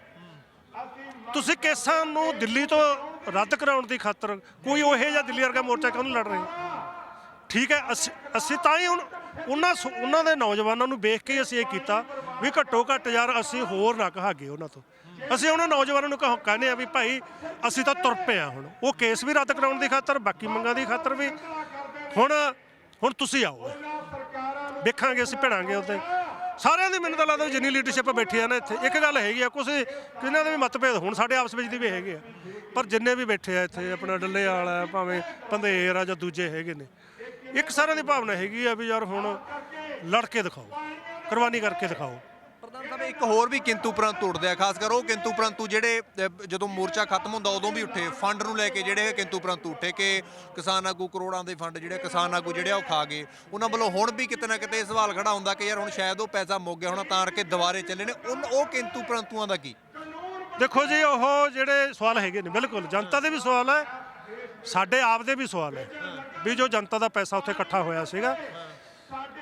ਤੁਸੀਂ ਕੇਸਾਂ ਨੂੰ ਦਿੱਲੀ ਤੋਂ ਰੱਦ ਕਰਾਉਣ ਦੀ ਖਾਤਰ ਕੋਈ ਉਹ ਜਿਹਾ ਦਿੱਲੀ ਵਰਗਾ ਮੋਰਚਾ ਕਿਉਂ ਨਹੀਂ ਲੜ ਰਹੇ? ਠੀਕ ਹੈ, ਅਸੀਂ ਅਸੀਂ ਤਾਂ ਹੀ ਹੁਣ ਉਹਨਾਂ ਸ- ਉਹਨਾਂ ਦੇ ਨੌਜਵਾਨਾਂ ਨੂੰ ਵੇਖ ਕੇ ਅਸੀਂ ਇਹ ਕੀਤਾ ਵੀ ਘੱਟੋ ਘੱਟ ਯਾਰ ਅਸੀਂ ਹੋਰ ਨਾ ਕਹਾਗੇ ਉਹਨਾਂ ਤੋਂ। ਅਸੀਂ ਉਹਨਾਂ ਨੌਜਵਾਨਾਂ ਨੂੰ ਕਹੋ ਕਹਿੰਦੇ ਆ ਵੀ ਭਾਈ ਅਸੀਂ ਤਾਂ ਤੁਰ ਪਏ ਆ ਹੁਣ। ਉਹ ਕੇਸ ਵੀ ਰੱਦ ਕਰਾਉਣ ਦੀ ਖਾਤਰ, ਬਾਕੀ ਮੰਗਾਂ ਦੀ ਖਾਤਰ ਵੀ ਹੁਣ ਹੁਣ ਤੁਸੀਂ ਆਓ। ਵੇਖਾਂਗੇ, ਅਸੀਂ ਭਿੜਾਂਗੇ ਉੱਤੇ ਸਾਰਿਆਂ ਦੀ ਮੈਨੂੰ ਤਾਂ ਲੱਗਦਾ ਜਿੰਨੀ ਲੀਡਰਸ਼ਿਪ ਬੈਠੀ ਆ ਨਾ ਇੱਥੇ, ਇੱਕ ਗੱਲ ਹੈਗੀ ਆ ਕੁਝ ਕਿਹਨਾਂ ਦੇ ਵੀ ਮਤਭੇਦ ਹੁਣ, ਸਾਡੇ ਆਪਸ ਵਿੱਚ ਦੀ ਵੀ ਹੈਗੇ ਆ। ਪਰ ਜਿੰਨੇ ਵੀ ਬੈਠੇ ਆ ਇੱਥੇ, ਆਪਣਾ ਡੱਲੇ ਵਾਲਾ, ਭਾਵੇਂ ਪੰਧੇਰ ਆ ਜਾਂ ਦੂਜੇ ਹੈਗੇ ਨੇ, ਇੱਕ ਸਾਰਿਆਂ ਦੀ ਭਾਵਨਾ ਹੈਗੀ ਆ ਵੀ ਯਾਰ ਹੁਣ ਲੜ ਕੇ ਦਿਖਾਓ, ਕੁਰਬਾਨੀ ਕਰਕੇ ਦਿਖਾਓ। ਪ੍ਰਧਾਨ ਸਾਹਿਬ ਇੱਕ ਹੋਰ ਵੀ ਕਿੰਤੂ ਪ੍ਰੰਤੂ ਉੱਠਦੇ ਆ, ਖਾਸ ਕਰ ਉਹ ਕਿੰਤੂ ਪ੍ਰੰਤੂ ਜਿਹੜੇ ਜਦੋਂ ਮੋਰਚਾ ਖਤਮ ਹੁੰਦਾ ਉਦੋਂ ਵੀ ਉੱਠੇ। ਫੰਡ ਨੂੰ ਲੈ ਕੇ ਜਿਹੜੇ ਕਿੰਤੂ ਪ੍ਰੰਤੂ ਉੱਠੇ ਕਿ ਕਿਸਾਨ ਆਗੂ ਕਰੋੜਾਂ ਦੇ ਫੰਡ ਜਿਹੜੇ ਕਿਸਾਨ ਆਗੂ ਜਿਹੜੇ ਉਹ ਖਾ ਗਏ। ਉਹਨਾਂ ਵੱਲੋਂ ਹੁਣ ਵੀ ਕਿਤੇ ਨਾ ਕਿਤੇ ਸਵਾਲ ਖੜਾ ਹੁੰਦਾ ਕਿ ਯਾਰ ਹੁਣ ਸ਼ਾਇਦ ਉਹ ਪੈਸਾ ਮੁੱਕ ਗਿਆ ਹੋਣਾ ਤਾਂ ਕਰਕੇ ਦੁਬਾਰੇ ਚੱਲੇ ਨੇ। ਉਹ ਕਿੰਤੂ ਪ੍ਰੰਤੂਆਂ ਦਾ ਕੀ? ਦੇਖੋ ਜੀ, ਉਹ ਜਿਹੜੇ ਸਵਾਲ ਹੈਗੇ ਨੇ, ਬਿਲਕੁਲ। ਜਨਤਾ ਦੇ ਵੀ ਸਵਾਲ ਹੈ, ਸਾਡੇ ਆਪ ਦੇ ਵੀ ਸਵਾਲ ਹੈ ਵੀ ਜੋ ਜਨਤਾ ਦਾ ਪੈਸਾ ਉੱਥੇ ਇਕੱਠਾ ਹੋਇਆ ਸੀਗਾ,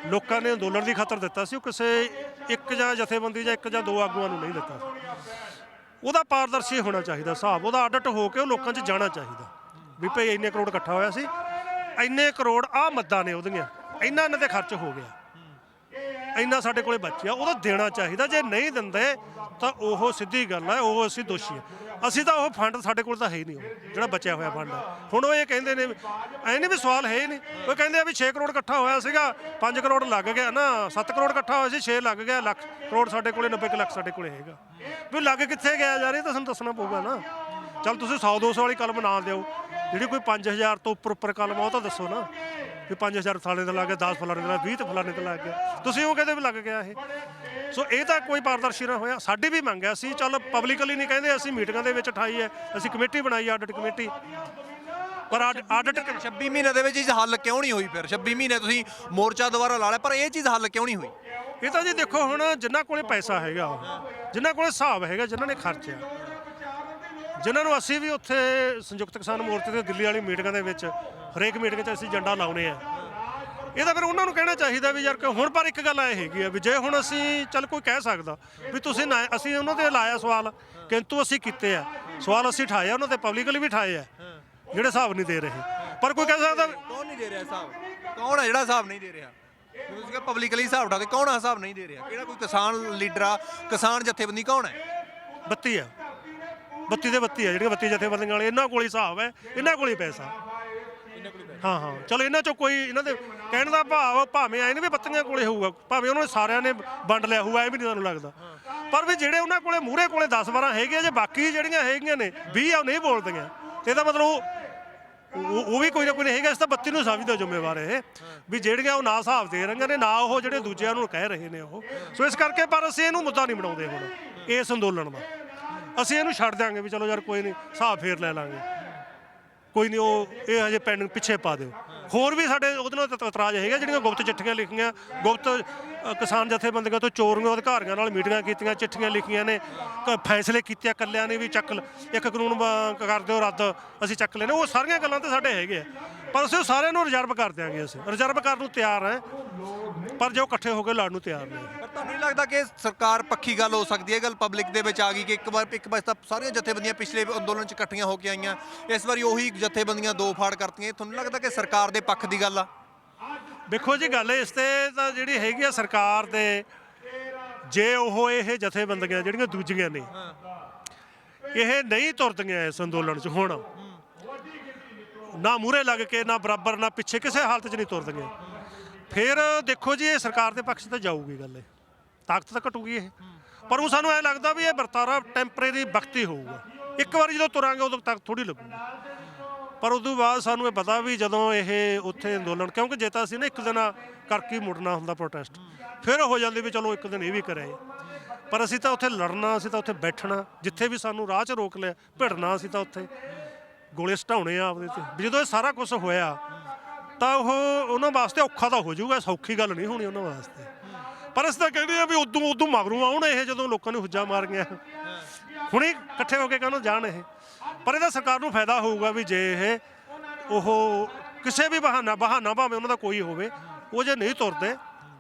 ਲੋਕਾਂ ਨੇ ਅੰਦੋਲਨ ਦੀ ਖਾਤਰ ਦਿੱਤਾ ਸੀ, ਉਹ ਕਿਸੇ ਇੱਕ ਜਾਂ ਜਥੇਬੰਦੀ ਜਾਂ ਇੱਕ ਜਾਂ ਦੋ ਆਗੂਆਂ ਨੂੰ ਨਹੀਂ ਦਿੱਤਾ। ਉਹਦਾ ਪਾਰਦਰਸ਼ੀ ਹੋਣਾ ਚਾਹੀਦਾ ਹਿਸਾਬ, ਉਹਦਾ ਆਡਿਟ ਹੋ ਕੇ ਉਹ ਲੋਕਾਂ 'ਚ ਜਾਣਾ ਚਾਹੀਦਾ। ਵੀ ਭਈ ਇੰਨੇ ਕਰੋੜ ਇਕੱਠਾ ਹੋਇਆ ਸੀ, ਇੰਨੇ ਕਰੋੜ ਆ ਮੱਦਾਂ ਨੇ ਉਹਦੀਆਂ, ਇੰਨਾ ਇਹਨਾਂ ਤੇ ਖਰਚ ਹੋ ਗਿਆ। ਇੰਨਾ ਸਾਡੇ ਕੋਲੇ ਬਚਿਆ ਉਹਦਾ ਦੇਣਾ ਚਾਹੀਦਾ, ਜੇ ਨਹੀਂ ਦਿੰਦੇ ਤਾਂ ਉਹ ਸਿੱਧੀ ਗੱਲ ਹੈ ਉਹ ਅਸੀਂ ਦੋਸ਼ੀ ਹਾਂ ਅਸੀਂ ਤਾਂ ਉਹ ਫੰਡ ਸਾਡੇ ਕੋਲ ਤਾਂ ਹੈ ਹੀ ਨਹੀਂ ਉਹ, ਜਿਹੜਾ ਬਚਿਆ ਹੋਇਆ ਫੰਡ ਹੁਣ ਉਹ ਇਹ ਕਹਿੰਦੇ ਨੇ ਐ ਨਹੀਂ ਵੀ ਸਵਾਲ ਹੈ ਹੀ ਨਹੀਂ। ਉਹ ਕਹਿੰਦੇ ਆ ਵੀ 6 ਕਰੋੜ ਇਕੱਠਾ ਹੋਇਆ ਸੀਗਾ 5 ਕਰੋੜ ਲੱਗ ਗਿਆ, ਨਾ 7 ਕਰੋੜ ਇਕੱਠਾ ਹੋਇਆ ਸੀ 6 ਲੱਗ ਗਿਆ, ਲੱਖ ਕਰੋੜ ਸਾਡੇ ਕੋਲੇ 90 ਕੁ ਲੱਖ ਸਾਡੇ ਕੋਲੇ ਹੈਗਾ। ਵੀ ਲੱਗ ਕਿੱਥੇ ਗਿਆ ਯਾਰ, ਇਹ ਤਾਂ ਸਾਨੂੰ ਦੱਸਣਾ ਪਊਗਾ ਨਾ। ਚਲ ਤੁਸੀਂ 100 200 ਵਾਲੀ ਕਲਮ ਨਾ ਦਿਓ, ਜਿਹੜੀ ਕੋਈ 5000 ਤੋਂ ਉੱਪਰ ਉੱਪਰ ਕਲਮ ਆ, ਉਹ ਤਾਂ ਦੱਸੋ ਨਾ। ਵੀ 5000 ਫਲਾਣੇ ਤੇ ਲੱਗ ਗਿਆ 10 ਫਲਾਣੇ ਤੇ ਲੱਗ ਗਿਆ 20 ਤੇ ਫਲਾਣੇ ਤੇ ਲੱਗ ਗਿਆ। ਤੁਸੀਂ ਉਹ ਕਹਿੰਦੇ ਵੀ ਲੱਗ ਗਿਆ ਇਹ? ਸੋ ਇਹ ਤਾਂ ਕੋਈ ਪਾਰਦਰਸ਼ੀ ਨਾ ਹੋਇਆ। ਸਾਡੀ ਵੀ ਮੰਗ ਹੈ ਅਸੀਂ ਚੱਲ ਪਬਲਿਕਲੀ ਨਹੀਂ ਕਹਿੰਦੇ ਅਸੀਂ ਮੀਟਿੰਗਾਂ ਦੇ ਵਿੱਚ ਠਾਈ ਹੈ ਅਸੀਂ ਕਮੇਟੀ ਬਣਾਈ ਆਡਿਟ ਕਮੇਟੀ। ਪਰ ਆਡਿਟ 26 ਮਹੀਨੇ ਦੇ ਵਿੱਚ ਇਹ ਹੱਲ ਕਿਉਂ ਨਹੀਂ ਹੋਈ ਫਿਰ? 26 ਮਹੀਨੇ ਤੁਸੀਂ ਮੋਰਚਾ ਦੁਬਾਰਾ ਲਾ ਲਿਆ ਪਰ ਇਹ ਚੀਜ਼ ਹੱਲ ਕਿਉਂ ਨਹੀਂ ਹੋਈ? ਇਹ ਤਾਂ ਜੀ ਦੇਖੋ ਹੁਣ ਜਿਨ੍ਹਾਂ ਕੋਲੇ ਪੈਸਾ ਹੈਗਾ ਜਿਨ੍ਹਾਂ ਕੋਲੇ ਹਿਸਾਬ ਹੈਗਾ ਜਿਨ੍ਹਾਂ ਨੇ ਖਰਚਿਆ ਜਿਨ੍ਹਾਂ ਨੂੰ ਅਸੀਂ ਵੀ ਉੱਥੇ ਸੰਯੁਕਤ ਕਿਸਾਨ ਮੋਰਚੇ ਦੇ ਦਿੱਲੀ ਵਾਲੀ ਮੀਟਿੰਗਾਂ ਦੇ ਵਿੱਚ ਹਰੇਕ ਮੀਟਿੰਗ 'ਚ ਅਸੀਂ ਝੰਡਾ ਲਾਉਨੇ ਆ। ਇਹ ਤਾਂ ਫਿਰ ਉਹਨਾਂ ਨੂੰ ਕਹਿਣਾ ਚਾਹੀਦਾ ਵੀ ਯਾਰ ਕਿ ਹੁਣ ਪਰ ਇੱਕ ਗੱਲ ਇਹ ਹੈਗੀ ਆ ਵੀ ਜੇ ਹੁਣ ਅਸੀਂ ਚੱਲ ਕੋਈ ਕਹਿ ਸਕਦਾ ਵੀ ਤੁਸੀਂ ਨਾ ਅਸੀਂ ਉਹਨਾਂ ਤੇ ਲਾਇਆ ਸਵਾਲ ਕਿੰਤੂ ਅਸੀਂ ਕੀਤੇ ਆ। ਸਵਾਲ ਅਸੀਂ ਠਾਏ ਆ ਉਹਨਾਂ ਤੇ ਪਬਲਿਕਲੀ ਵੀ ਠਾਏ ਆ ਜਿਹੜੇ ਹਿਸਾਬ ਨਹੀਂ ਦੇ ਰਹੇ। ਪਰ ਕੋਈ ਕਹਿ ਸਕਦਾ ਕੌਣ ਨਹੀਂ ਦੇ ਰਿਹਾ ਹਿਸਾਬ? ਕੌਣ ਹੈ ਜਿਹੜਾ ਹਿਸਾਬ ਨਹੀਂ ਦੇ ਰਿਹਾ? ਜਦੋਂ ਤੁਸੀਂ ਪਬਲਿਕਲੀ ਹਿਸਾਬ ਉਠਾਦੇ ਕੌਣ ਆ ਹਿਸਾਬ ਨਹੀਂ ਦੇ ਰਿਹਾ? ਕਿਹੜਾ ਕੋਈ ਕਿਸਾਨ ਲੀਡਰ ਆ? ਕਿਸਾਨ ਜਥੇਬੰਦੀ ਕੌਣ ਹੈ? ਬੱਤੀ ਆ। ਬੱਤੀ ਦੇ ਬੱਤੀ ਆ ਜਿਹੜੀਆਂ ਬੱਤੀ ਜਥੇਬੰਦੀਆਂ ਵਾਲੇ ਇਹਨਾਂ ਕੋਲ ਹੀ ਹਿਸਾਬ ਹੈ ਇਹਨਾਂ ਕੋਲ ਹੀ ਪੈਸਾ। ਹਾਂ ਹਾਂ। ਚਲੋ, ਇਹਨਾਂ ਚੋਂ ਕੋਈ ਇਹਨਾਂ ਦੇ ਕਹਿਣ ਦਾ ਭਾਵ ਭਾਵੇਂ ਆਏ ਨੇ ਵੀ ਬੱਤੀਆਂ ਕੋਲੇ ਹੋਊਗਾ, ਭਾਵੇਂ ਉਹਨਾਂ ਨੇ ਸਾਰਿਆਂ ਨੇ ਵੰਡ ਲਿਆ ਹੋਊਗਾ ਇਹ ਵੀ ਨਹੀਂ ਤੁਹਾਨੂੰ ਲੱਗਦਾ। ਪਰ ਵੀ ਜਿਹੜੇ ਉਹਨਾਂ ਕੋਲੇ, ਮੂਹਰੇ ਕੋਲੇ 10 12 ਹੈਗੇ ਜੇ ਬਾਕੀ ਜਿਹੜੀਆਂ ਹੈਗੀਆਂ ਨੇ 20 ਆ, ਉਹ ਨਹੀਂ ਬੋਲਦੀਆਂ। ਤੇ ਇਹਦਾ ਮਤਲਬ ਉਹ ਉਹ ਉਹ ਵੀ ਕੋਈ ਨਾ ਕੋਈ ਨਹੀਂ ਹੈਗਾ, ਇਸ ਤਾਂ ਬੱਤੀ ਨੂੰ ਸਮਝਦਾ ਜ਼ਿੰਮੇਵਾਰ ਇਹ, ਵੀ ਜਿਹੜੀਆਂ ਉਹ ਨਾ ਹਿਸਾਬ ਦੇ ਰਹੀਆਂ ਨੇ, ਨਾ ਉਹ ਜਿਹੜੇ ਦੂਜਿਆਂ ਨੂੰ ਕਹਿ ਰਹੇ ਨੇ ਉਹ। ਸੋ ਇਸ ਕਰਕੇ ਪਰ ਅਸੀਂ ਇਹਨੂੰ ਮੁੱਦਾ ਨਹੀਂ ਬਣਾਉਂਦੇ ਹੁਣ, ਇਸ ਅੰਦੋਲਨ ਦਾ। ਅਸੀਂ ਇਹਨੂੰ ਛੱਡ ਦਿਆਂਗੇ ਵੀ ਚਲੋ ਯਾਰ ਕੋਈ ਨਹੀਂ ਹਿਸਾਬ ਫੇਰ ਲੈ ਲਾਂਗੇ। ਕੋਈ ਨਹੀਂ ਉਹ ਇਹ ਹਜੇ ਪੈਂਡਿੰਗ ਪਿੱਛੇ ਪਾ ਦਿਓ। ਹੋਰ ਵੀ ਸਾਡੇ ਉਹਦੇ ਨਾਲ ਇਤ- ਇਤਰਾਜ਼ ਹੈਗਾ ਜਿਹੜੀਆਂ ਗੁਪਤ ਚਿੱਠੀਆਂ ਲਿਖੀਆਂ ਗੁਪਤ ਕਿਸਾਨ ਜਥੇਬੰਦੀਆਂ ਤੋਂ ਚੋਰੀਆਂ ਅਧਿਕਾਰੀਆਂ ਨਾਲ ਮੀਟਿੰਗਾਂ ਕੀਤੀਆਂ ਚਿੱਠੀਆਂ ਲਿਖੀਆਂ ਨੇ ਕ- ਫੈਸਲੇ ਕੀਤੇ ਆ, ਇਕੱਲਿਆਂ ਨੇ ਵੀ ਚੱਕ ਲ- ਇੱਕ ਕਾਨੂੰਨ ਕਰ ਦਿਓ ਰੱਦ ਅਸੀਂ ਚੱਕ ਲੈਣੇ ਉਹ ਸਾਰੀਆਂ ਗੱਲਾਂ ਤੇ ਸਾਡੇ ਹੈਗੇ ਆ। ਪਰ ਅਸੀਂ ਉਹ ਸਾਰਿਆਂ ਨੂੰ ਰਿਜ਼ਰਵ ਕਰ ਦਿਆਂਗੇ ਅਸੀਂ। ਰਿਜ਼ਰਵ ਕਰਨ ਨੂੰ ਤਿਆਰ ਹੈ ਪਰ ਜੋ ਇਕੱਠੇ ਹੋ ਕੇ ਲੜਨ ਨੂੰ ਤਿਆਰ ਨਹੀਂ। ਲੱਗਦਾ ਕਿ ਸਰਕਾਰ ਪੱਖੀ ਗੱਲ ਹੋ ਸਕਦੀ ਹੈ। ਗੱਲ ਪਬਲਿਕ ਦੇ ਵਿੱਚ ਆ ਗਈ ਕਿ ਇੱਕ ਵਾਰ ਇੱਕ ਵਾਰ ਤਾਂ ਸਾਰੀਆਂ ਜਥੇਬੰਦੀਆਂ ਪਿਛਲੇ ਅੰਦੋਲਨ 'ਚ ਇਕੱਠੀਆਂ ਹੋ ਕੇ ਆਈਆਂ। ਇਸ ਵਾਰੀ ਉਹੀ ਜਥੇਬੰਦੀਆਂ ਦੋ ਫਾੜ ਕਰਤੀਆਂ। ਤੁਹਾਨੂੰ ਲੱਗਦਾ ਕਿ ਸਰਕਾਰ ਦੇ ਪੱਖ ਦੀ ਗੱਲ ਆ? ਦੇਖੋ ਜੀ, ਗੱਲ ਇਸ ਤੇ ਤਾਂ ਜਿਹੜੀ ਹੈਗੀ ਆ ਸਰਕਾਰ ਦੇ, ਜੇ ਉਹ ਇਹ ਜਥੇਬੰਦੀਆਂ ਜਿਹੜੀਆਂ ਦੂਜੀਆਂ ਨੇ, ਇਹ ਨਹੀਂ ਤੁਰਦੀਆਂ ਇਸ ਅੰਦੋਲਨ 'ਚ ਹੁਣ। ਨਾ ਮੂਰੇ ਲੱਗ ਕੇ, ਨਾ ਬਰਾਬਰ, ਨਾ ਪਿੱਛੇ ਕਿਸੇ ਹਾਲਤ 'ਚ ਨਹੀਂ ਤੁਰਦੀਆਂ। ਫਿਰ ਦੇਖੋ ਜੀ, ਇਹ ਸਰਕਾਰ ਦੇ ਪੱਖ 'ਚ ਤਾਂ ਜਾਊਗੀ ਗੱਲ ਇਹ। ਤਾਕਤ ਤਾਂ ਘਟੂਗੀ ਇਹ। ਪਰ ਉਹ ਸਾਨੂੰ ਐ ਲੱਗਦਾ ਵੀ ਇਹ ਵਰਤਾਰਾ ਟੈਂਪਰੇਰੀ ਵਕਤੀ ਹੋਊਗਾ। ਇੱਕ ਵਾਰੀ ਜਦੋਂ ਤੁਰਾਂਗੇ ਉਦੋਂ ਤੱਕ ਥੋੜੀ ਲੱਗੂਗੀ। ਪਰ ਉਦੋਂ ਬਾਅਦ ਸਾਨੂੰ ਇਹ ਪਤਾ ਵੀ ਜਦੋਂ ਇਹ ਉੱਥੇ ਅੰਦੋਲਨ, ਕਿਉਂਕਿ ਜੇ ਤਾਂ ਅਸੀਂ ਨਾ ਇੱਕ ਦਿਨ ਕਰਕੇ ਮੁੜਨਾ ਹੁੰਦਾ ਪ੍ਰੋਟੈਸਟ ਫਿਰ ਹੋ ਜਾਂਦੀ ਵੀ ਚਲੋ ਇੱਕ ਦਿਨ ਇਹ ਵੀ ਕਰਿਆ ਪਰ ਅਸੀਂ ਤਾਂ ਉੱਥੇ ਲੜਨਾ, ਅਸੀਂ ਤਾਂ ਉੱਥੇ ਬੈਠਣਾ, ਜਿੱਥੇ ਵੀ ਸਾਨੂੰ ਰਾਹ 'ਚ ਰੋਕ ਲਿਆ, ਭਿੜਨਾ ਅਸੀਂ ਤਾਂ ਉੱਥੇ। ਗੋਲੇ ਸਟਾਉਣੇ ਆ ਆਪਦੇ ਤੇ। ਵੀ ਜਦੋਂ ਇਹ ਸਾਰਾ ਕੁਝ ਹੋਇਆ, ਤਾਂ ਉਹ ਉਹਨਾਂ ਵਾਸਤੇ ਔਖਾ ਤਾਂ ਹੋ ਜਾਊਗਾ, ਸੌਖੀ ਗੱਲ ਨਹੀਂ ਹੋਣੀ ਉਹਨਾਂ ਵਾਸਤੇ। ਪਰ ਅਸੀਂ ਤਾਂ ਕਹਿੰਦੇ ਆ ਵੀ ਉਦੋਂ ਉਦੋਂ ਮਗਰੋਂ ਆਉਣ ਇਹ ਜਦੋਂ ਲੋਕਾਂ ਨੇ ਹੁੱਜਾ ਮਾਰ ਗਿਆ ਹੁਣੇ ਇਕੱਠੇ ਹੋ ਕੇ ਕਹਿੰਦੇ ਜਾਣ ਇਹ। ਪਰ ਇਹਦਾ ਸਰਕਾਰ ਨੂੰ ਫਾਇਦਾ ਹੋਊਗਾ ਵੀ ਜੇ ਇਹ ਉਹ ਕਿਸੇ ਵੀ ਬਹਾਨਾ ਬਹਾਨਾ ਭਾਵੇਂ ਉਹਨਾਂ ਦਾ ਕੋਈ ਹੋਵੇ, ਉਹ ਜੇ ਨਹੀਂ ਤੁਰਦੇ,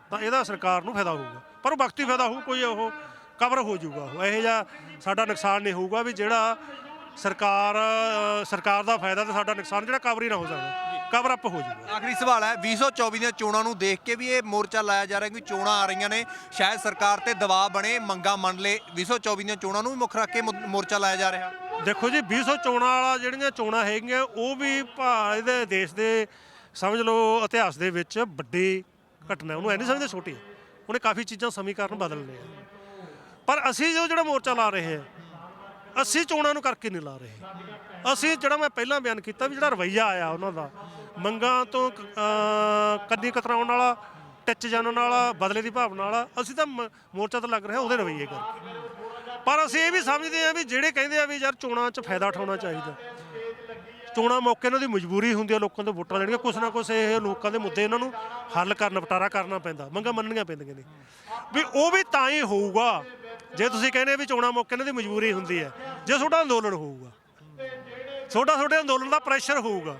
ਤਾਂ ਇਹਦਾ ਸਰਕਾਰ ਨੂੰ ਫਾਇਦਾ ਹੋਊਗਾ। ਪਰ ਉਹ ਵਕਤੀ ਫਾਇਦਾ ਹੋਊ, ਕੋਈ ਉਹ ਕਵਰ ਹੋ ਜਾਊਗਾ। ਉਹ ਇਹੋ ਜਿਹਾ ਸਾਡਾ ਨੁਕਸਾਨ ਨਹੀਂ ਹੋਊਗਾ ਵੀ ਜਿਹੜਾ ਸਰਕਾਰ ਸਰਕਾਰ ਦਾ ਫਾਇਦਾ ਤੇ ਸਾਡਾ ਨੁਕਸਾਨ ਜਿਹੜਾ ਕਵਰ ਹੀ ਨਾ ਹੋ ਸਕਦਾ ਕਵਰ ਅਪ ਹੋ ਜਾਊਗਾ। ਆਖਰੀ ਸਵਾਲ ਹੈ 2024 ਦੀਆਂ ਚੋਣਾਂ ਨੂੰ ਦੇਖ ਕੇ ਵੀ ਇਹ ਮੋਰਚਾ ਲਾਇਆ ਜਾ ਰਿਹਾ ਕਿ ਚੋਣਾਂ ਆ ਰਹੀਆਂ ਨੇ। ਸ਼ਾਇਦ ਸਰਕਾਰ ਤੇ ਦਬਾਅ ਬਣੇ ਮੰਗਾ ਮੰਨ ਲੇ 2024 ਦੀਆਂ ਚੋਣਾਂ ਨੂੰ ਵੀ ਮੁੱਖ ਰੱਖ ਕੇ ਮੋ- ਮੋਰਚਾ ਲਾਇਆ ਜਾ ਰਿਹਾ। ਦੇਖੋ ਜੀ 200 ਚੋਣਾਂ ਵਾਲਾ ਜਿਹੜੀਆਂ ਚੋਣਾਂ ਹੈਗੀਆਂ ਉਹ ਵੀ ਭਾ- ਇਹਦੇ ਦੇਸ਼ ਦੇ ਸਮਝ ਲਓ ਇਤਿਹਾਸ ਦੇ ਵਿੱਚ ਵੱਡੀ ਘਟਨਾ। ਉਹਨੂੰ ਐ ਨਹੀਂ ਸਮਝਦੇ ਛੋਟੀ। ਉਹਨੇ ਕਾਫੀ ਚੀਜ਼ਾਂ ਸਮੀਕਰਨ ਬਦਲ ਲਏ ਆ। ਪਰ ਅਸੀਂ ਜੋ ਜਿਹੜਾ ਮੋਰਚਾ ਲਾ ਰਹੇ ਹਾਂ ਅਸੀਂ ਚੋਣਾਂ ਨੂੰ ਕਰਕੇ ਨਹੀਂ ਲਾ ਰਹੇ। ਅਸੀਂ ਜਿਹੜਾ ਮੈਂ ਪਹਿਲਾਂ ਬਿਆਨ ਕੀਤਾ ਵੀ ਜਿਹੜਾ ਰਵਈਆ ਆਇਆ ਉਹਨਾਂ ਦਾ, ਮੰਗਾਂ ਤੋਂ ਕ- ਅਹ ਕਤਰਾਉਣ ਵਾਲਾ, ਟੱਚ ਜਾਣਨ ਵਾਲਾ, ਬਦਲੇ ਦੀ ਭਾਵਨਾ ਵਾਲਾ, ਅਸੀਂ ਤਾਂ ਮੋਰਚਾ ਤਾਂ ਲੱਗ ਰਿਹਾ ਉਹਦੇ ਰਵਈਏ ਕਰਕੇ। ਪਰ ਅਸੀਂ ਇਹ ਵੀ ਸਮਝਦੇ ਹਾਂ ਵੀ ਜਿਹੜੇ ਕਹਿੰਦੇ ਆ ਵੀ ਯਾਰ ਚੋਣਾਂ 'ਚ ਫਾਇਦਾ ਉਠਾਉਣਾ ਚਾਹੀਦਾ ਚੋਣਾਂ ਮੌਕੇ ਇਹਨਾਂ ਦੀ ਮਜਬੂਰੀ ਹੁੰਦੀ ਹੈ ਲੋਕਾਂ ਤੋਂ ਵੋਟਾਂ ਲੈਣੀਆਂ। ਕੁਛ ਨਾ ਕੁਛ ਇਹ ਲੋਕਾਂ ਦੇ ਮੁੱਦੇ ਇਹਨਾਂ ਨੂੰ ਹੱਲ ਕਰਨ, ਨਿਪਟਾਰਾ ਕਰਨਾ ਪੈਂਦਾ। ਮੰਗਾਂ ਮੰਨਣੀਆਂ ਪੈਂਦੀਆਂ ਨੇ। ਵੀ ਉਹ ਵੀ ਤਾਂ ਹੀ ਹੋਊਗਾ, ਜੇ ਤੁਸੀਂ ਕਹਿੰਦੇ ਵੀ ਚੋਣਾਂ ਮੌਕੇ ਇਹਨਾਂ ਦੀ ਮਜਬੂਰੀ ਹੁੰਦੀ ਹੈ, ਜੇ ਤੁਹਾਡਾ ਅੰਦੋਲਨ ਹੋਊਗਾ, ਤੁਹਾਡਾ ਤੁਹਾਡੇ ਅੰਦੋਲਨ ਦਾ ਪ੍ਰੈਸ਼ਰ ਹੋਊਗਾ,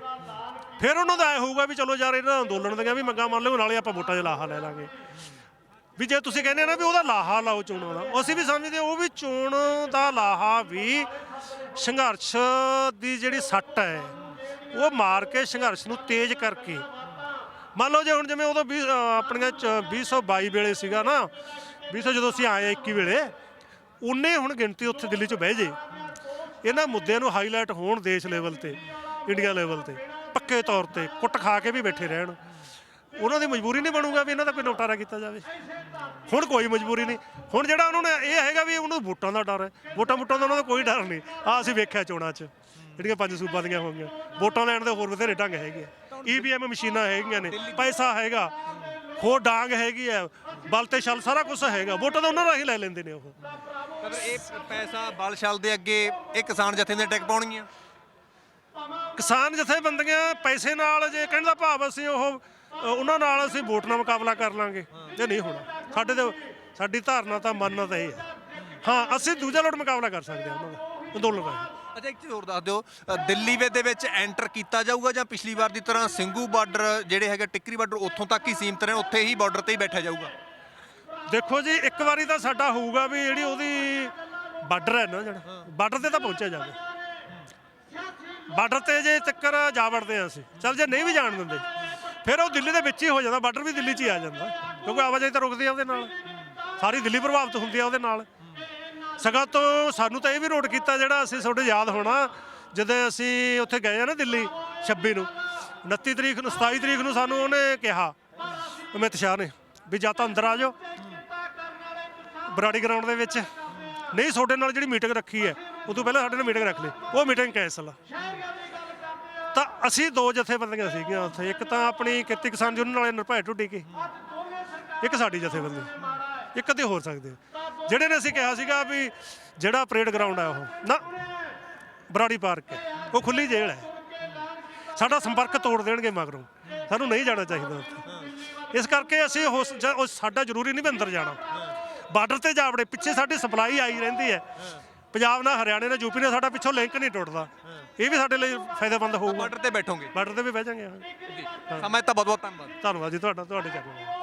ਫਿਰ ਉਹਨਾਂ ਦਾ ਐ ਹੋਊਗਾ ਵੀ ਚਲੋ ਯਾਰ ਇਹਨਾਂ ਅੰਦੋਲਨ ਦੀਆਂ ਵੀ ਮੰਗਾਂ ਮੰਨ ਲਓ, ਨਾਲੇ ਆਪਾਂ ਵੋਟਾਂ 'ਚ ਲਾਹਾ ਲੈ ਲਾਂਗੇ। ਵੀ ਜੇ ਤੁਸੀਂ ਕਹਿੰਦੇ ਨਾ ਵੀ ਉਹਦਾ ਲਾਹਾ ਲਾਓ ਚੋਣਾਂ ਦਾ, ਅਸੀਂ ਵੀ ਸਮਝਦੇ ਉਹ ਵੀ ਚੋਣ ਦਾ ਲਾਹਾ ਵੀ ਸੰਘਰਸ਼ ਦੀ ਜਿਹੜੀ ਸੱਟ ਹੈ ਉਹ ਮਾਰ ਕੇ ਸੰਘਰਸ਼ ਨੂੰ ਤੇਜ਼ ਕਰਕੇ। ਮੰਨ ਲਓ ਜੇ ਹੁਣ ਜਿਵੇਂ ਉਦੋਂ ਵੀਹ, ਅਹ, ਆਪਣੀਆਂ ਚ- 2022 ਵੇਲੇ ਸੀਗਾ ਨਾ 20 ਜਦੋਂ ਅਸੀਂ ਆਏ 21 ਵੇਲੇ ਉਹਨੇ ਹੁਣ ਗਿਣਤੀ ਉੱਥੇ ਦਿੱਲੀ 'ਚ ਬਹਿ ਜੇ। ਇਹਨਾਂ ਮੁੱਦਿਆਂ ਨੂੰ ਹਾਈਲਾਈਟ ਹੋਣ ਦੇਸ਼ ਲੈਵਲ ਤੇ ਇੰਡੀਆ ਲੈਵਲ ਤੇ ਪੱਕੇ ਤੌਰ ਤੇ ਕੁੱਟ ਖਾ ਕੇ ਵੀ ਬੈਠੇ ਰਹਿਣ। ਉਹਨਾਂ ਦੀ ਮਜਬੂਰੀ ਨਹੀਂ ਬਣੂਗਾ ਵੀ ਇਹਨਾਂ ਦਾ ਕੋਈ ਨਿਪਟਾਰਾ ਕੀਤਾ ਜਾਵੇ। ਹੁਣ ਕੋਈ ਮਜਬੂਰੀ ਨਹੀਂ। ਹੁਣ ਜਿਹੜਾ ਉਹਨਾਂ ਨੇ ਇਹ ਹੈਗਾ ਵੀ ਉਹਨੂੰ ਵੋਟਾਂ ਦਾ ਡਰ ਹੈ। ਵੋਟਾਂ ਵੋਟਾਂ ਦਾ ਉਹਨਾਂ ਦਾ ਕੋਈ ਡਰ ਨਹੀਂ। ਆ ਅਸੀਂ ਵੇਖਿਆ ਚੋਣਾਂ 'ਚ। ਜਿਹੜੀਆਂ ਪੰਜ ਸੂਬਾਂ ਦੀਆਂ ਹੋਣਗੀਆਂ ਵੋਟਾਂ ਲੈਣ ਦੇ ਹੋਰ ਬਥੇਰੇ ਢੰਗ ਹੈਗੇ ਈਵੀਐਮ ਮਸ਼ੀਨਾਂ ਹੈਗੀਆਂ ਨੇ। ਪੈਸਾ ਹੈਗਾ। ਹੋਰ ਡਾਂਗ ਹੈਗੀ ਆ। ਬਲ ਤੇ ਛਲ ਸਾਰਾ ਕੁਝ ਹੈਗਾ। ਵੋਟਾਂ ਤਾਂ ਉਹਨਾਂ ਰਾਹੀਂ ਲੈ ਲੈਂਦੇ ਨੇ ਉਹ। ਮਤਲਬ ਇਹ ਪੈਸਾ ਬਲ ਛਲ ਦੇ ਅੱਗੇ ਇਹ ਕਿਸਾਨ ਜਥੇ ਦੇ ਟਿਕ ਪਾਉਣਗੀਆਂ? ਕਿਸਾਨ ਜਥੇਬੰਦੀਆਂ ਪੈਸੇ ਨਾਲ ਜੇ ਕਹਿਣ ਦਾ ਭਾਵ ਅਸੀਂ ਉਹ ਅ, ਉਹਨਾਂ ਨਾਲ ਅਸੀਂ ਵੋਟ ਨਾਲ ਮੁਕਾਬਲਾ ਕਰ ਲਾਂਗੇ ਇਹ ਨਹੀਂ ਹੋਣਾ। ਸਾਡੇ ਤੇ ਸਾਡੀ ਧਾਰਨਾ ਤਾਂ ਮੰਨਤ ਇਹ ਹੈ। ਹਾਂ ਅਸੀਂ ਦੂਜਾ ਲੋਟ ਮੁਕਾਬਲਾ ਕਰ ਸਕਦੇ ਹਾਂ ਉਹਨਾਂ ਦਾ ਅੰਦੋਲਨ ਰਾਹੀਂ ਅੱਛਾ ਇੱਕ ਚੀਜ਼ ਹੋਰ ਦੱਸ ਦਿਓ ਅ, ਦਿੱਲੀ ਵੇ ਦੇ ਵਿੱਚ ਐਂਟਰ ਕੀਤਾ ਜਾਊਗਾ ਜਾਂ ਪਿਛਲੀ ਵਾਰ ਦੀ ਤਰ੍ਹਾਂ ਸਿੰਘੂ ਬਾਰਡਰ ਜਿਹੜੇ ਹੈਗੇ ਟਿੱਕਰੀ ਬਾਰਡਰ ਉੱਥੋਂ ਤੱਕ ਹੀ ਸੀਮਤ ਰਹੇ ਉੱਥੇ ਹੀ ਬਾਰਡਰ ਤੇ ਹੀ ਬੈਠਿਆ ਜਾਊਗਾ? ਦੇਖੋ ਜੀ ਇੱਕ ਵਾਰੀ ਤਾਂ ਸਾਡਾ ਹੋਊਗਾ ਵੀ ਜਿਹੜੀ ਉਹਦੀ ਬਾਰਡਰ ਹੈ ਨਾ ਜਿਹੜਾ ਬਾਰਡਰ ਤੇ ਤਾਂ ਪਹੁੰਚਿਆ ਜਾਵੇ। ਬਾਰਡਰ ਤੇ ਜੇ ਚੱਕਰ ਜਾ ਵੜਦੇ ਆ ਅਸੀਂ ਚਲ ਜੇ ਨਹੀਂ ਵੀ ਜਾਣ ਦਿੰਦੇ ਫਿਰ ਉਹ ਦਿੱਲੀ ਦੇ ਵਿੱਚ ਹੀ ਹੋ ਜਾਂਦਾ, ਬਾਰਡਰ ਵੀ ਦਿੱਲੀ 'ਚ ਹੀ ਆ ਜਾਂਦਾ। ਕਿਉਂਕਿ ਆਵਾਜਾਈ ਤਾਂ ਰੁਕਦੀ ਆ ਉਹਦੇ ਨਾਲ। ਸਾਰੀ ਦਿੱਲੀ ਪ੍ਰਭਾਵਿਤ ਹੁੰਦੀ ਆ ਉਹਦੇ ਨਾਲ। ਸਗਾ ਤੋਂ ਸਾਨੂੰ ਤਾਂ ਇਹ ਵੀ ਨੋਟ ਕੀਤਾ ਜਿਹੜਾ ਅਸੀਂ ਤੁਹਾਡੇ ਯਾਦ ਹੋਣਾ, ਜਦੋਂ ਅਸੀਂ ਉੱਥੇ ਗਏ ਆ ਨਾ ਦਿੱਲੀ 26 ਨੂੰ 29 ਤਰੀਕ ਨੂੰ 27 ਤਰੀਕ ਨੂੰ ਸਾਨੂੰ ਉਹਨੇ ਕਿਹਾ, ਅਮਿਤ ਸ਼ਾਹ ਨੇ, ਵੀ ਜਾਂ ਤਾਂ ਅੰਦਰ ਆ ਜਾਓ, ਬਰਾੜੀ ਗਰਾਊਂਡ ਦੇ ਵਿੱਚ। ਨਹੀਂ, ਤੁਹਾਡੇ ਨਾਲ ਜਿਹੜੀ ਮੀਟਿੰਗ ਰੱਖੀ ਹੈ ਉਦੋਂ ਪਹਿਲਾਂ ਸਾਡੇ ਨਾਲ ਮੀਟਿੰਗ ਰੱਖ ਲਈ। ਉਹ ਮੀਟਿੰਗ ਕੈਂਸਲ ਆ। ਤਾਂ ਅਸੀਂ ਦੋ ਜਥੇਬੰਦੀਆਂ ਸੀਗੀਆਂ ਉੱਥੇ। ਇੱਕ ਤਾਂ ਆਪਣੀ ਕਿਰਤੀ ਕਿਸਾਨ ਯੂਨੀਅਨ ਵਾਲੇ ਨਿਰਭੈ ਢੁੱਡੀ ਕੇ। ਇੱਕ ਸਾਡੀ ਜਥੇਬੰਦੀ। ਇੱਕ ਅੱਧੇ ਹੋਰ ਸਕਦੇ ਜਿਹੜੇ ਨੇ ਅਸੀਂ ਕਿਹਾ ਸੀਗਾ ਵੀ ਜਿਹੜਾ ਪਰੇਡ ਗਰਾਊਂਡ ਆ ਉਹ। ਨਾ, ਬਰਾੜੀ ਪਾਰਕ ਹੈ। ਉਹ ਖੁੱਲੀ ਜੇਲ੍ਹ ਹੈ। ਸਾਡਾ ਸੰਪਰਕ ਤੋੜ ਦੇਣਗੇ ਮਗਰੋਂ। ਸਾਨੂੰ ਨਹੀਂ ਜਾਣਾ ਚਾਹੀਦਾ ਉੱਥੇ। ਇਸ ਕਰਕੇ ਅਸੀਂ ਉਸ ਉਹ ਸਾਡਾ ਜ਼ਰੂਰੀ ਨਹੀਂ ਵੀ ਅੰਦਰ ਜਾਣਾ। ਬਾਰਡਰ ਤੇ ਜਾਵੜੇ ਪਿੱਛੇ ਸਾਡੀ ਸਪਲਾਈ ਆਈ ਰਹਿੰਦੀ ਹੈ। ਪੰਜਾਬ ਨਾਲ ਹਰਿਆਣੇ ਨਾਲ ਯੂਪੀ ਨਾਲ ਸਾਡਾ ਪਿੱਛੋਂ ਲਿੰਕ ਨਹੀਂ ਟੁੱਟਦਾ। ਇਹ ਵੀ ਸਾਡੇ ਲਈ ਫਾਇਦੇਮੰਦ ਹੋਊਗਾ। ਬਾਰਡਰ ਤੇ ਬੈਠੋਗੇ। ਬਾਰਡਰ ਤੇ ਵੀ ਬਹਿ ਜਾਾਂਗੇ। ਜੀ। ਸਮਾਂ ਤਾਂ ਬਹੁਤ ਬਹੁਤ ਧੰਨਵਾਦ। ਧੰਨਵਾਦ ਜੀ ਤੁਹਾਡਾ ਤੁਹਾਡੇ ਚਰਨਾਂ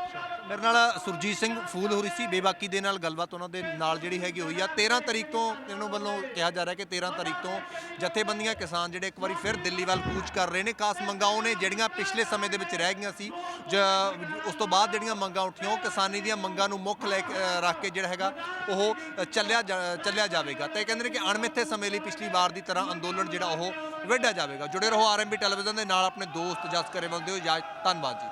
ਮੇਰੇ ਨਾਲ ਸੁਰਜੀਤ ਸਿੰਘ ਫੂਲ ਹੋ ਰਹੀ ਸੀ, ਬੇਬਾਕੀ ਦੇ ਨਾਲ ਗੱਲਬਾਤ ਉਹਨਾਂ ਦੇ ਨਾਲ ਜਿਹੜੀ ਹੈਗੀ ਹੋਈ ਆ। 13 ਤਰੀਕ ਤੋਂ ਇਹਨਾਂ ਵੱਲੋਂ ਕਿਹਾ ਜਾ ਰਿਹਾ ਕਿ 13 ਤਰੀਕ ਤੋਂ ਜਥੇਬੰਦੀਆਂ ਕਿਸਾਨ ਜਿਹੜੇ ਇੱਕ ਵਾਰੀ ਫਿਰ ਦਿੱਲੀ ਵੱਲ ਕੂਚ ਕਰ ਰਹੇ ਨੇ। ਖਾਸ ਮੰਗਾਂ ਉਹ ਨੇ ਜਿਹੜੀਆਂ ਪਿਛਲੇ ਸਮੇਂ ਦੇ ਵਿੱਚ ਰਹਿ ਗਈਆਂ ਸੀ, ਜ- ਉਸ ਤੋਂ ਬਾਅਦ ਜਿਹੜੀਆਂ ਮੰਗਾਂ ਉੱਠੀਆਂ, ਉਹ ਕਿਸਾਨੀ ਦੀਆਂ ਮੰਗਾਂ ਨੂੰ ਮੁੱਖ ਲੈ ਕੇ ਰੱਖ ਕੇ ਜਿਹੜਾ ਹੈਗਾ, ਉਹ ਚੱਲਿਆ ਜਾ- ਚੱਲਿਆ ਜਾਵੇਗਾ। ਤੇ ਇਹ ਕਹਿੰਦੇ ਨੇ ਕਿ ਅਣਮਿੱਥੇ ਸਮੇਂ ਲਈ ਪਿਛਲੀ ਵਾਰ ਦੀ ਤਰ੍ਹਾਂ ਅੰਦੋਲਨ ਜਿਹੜਾ ਉਹ ਵਿੱਢਿਆ ਜਾਵੇਗਾ। ਜੁੜੇ ਰਹੋ ਆਰਐਮਬੀ ਟੈਲੀਵਿਜ਼ਨ ਦੇ ਨਾਲ, ਆਪਣੇ ਦੋਸਤ ਜਸ ਕਰੇ ਬੰਦੇ ਹੋ ਇਜਾਜ਼ਤ ਧੰਨਵਾਦ ਜੀ।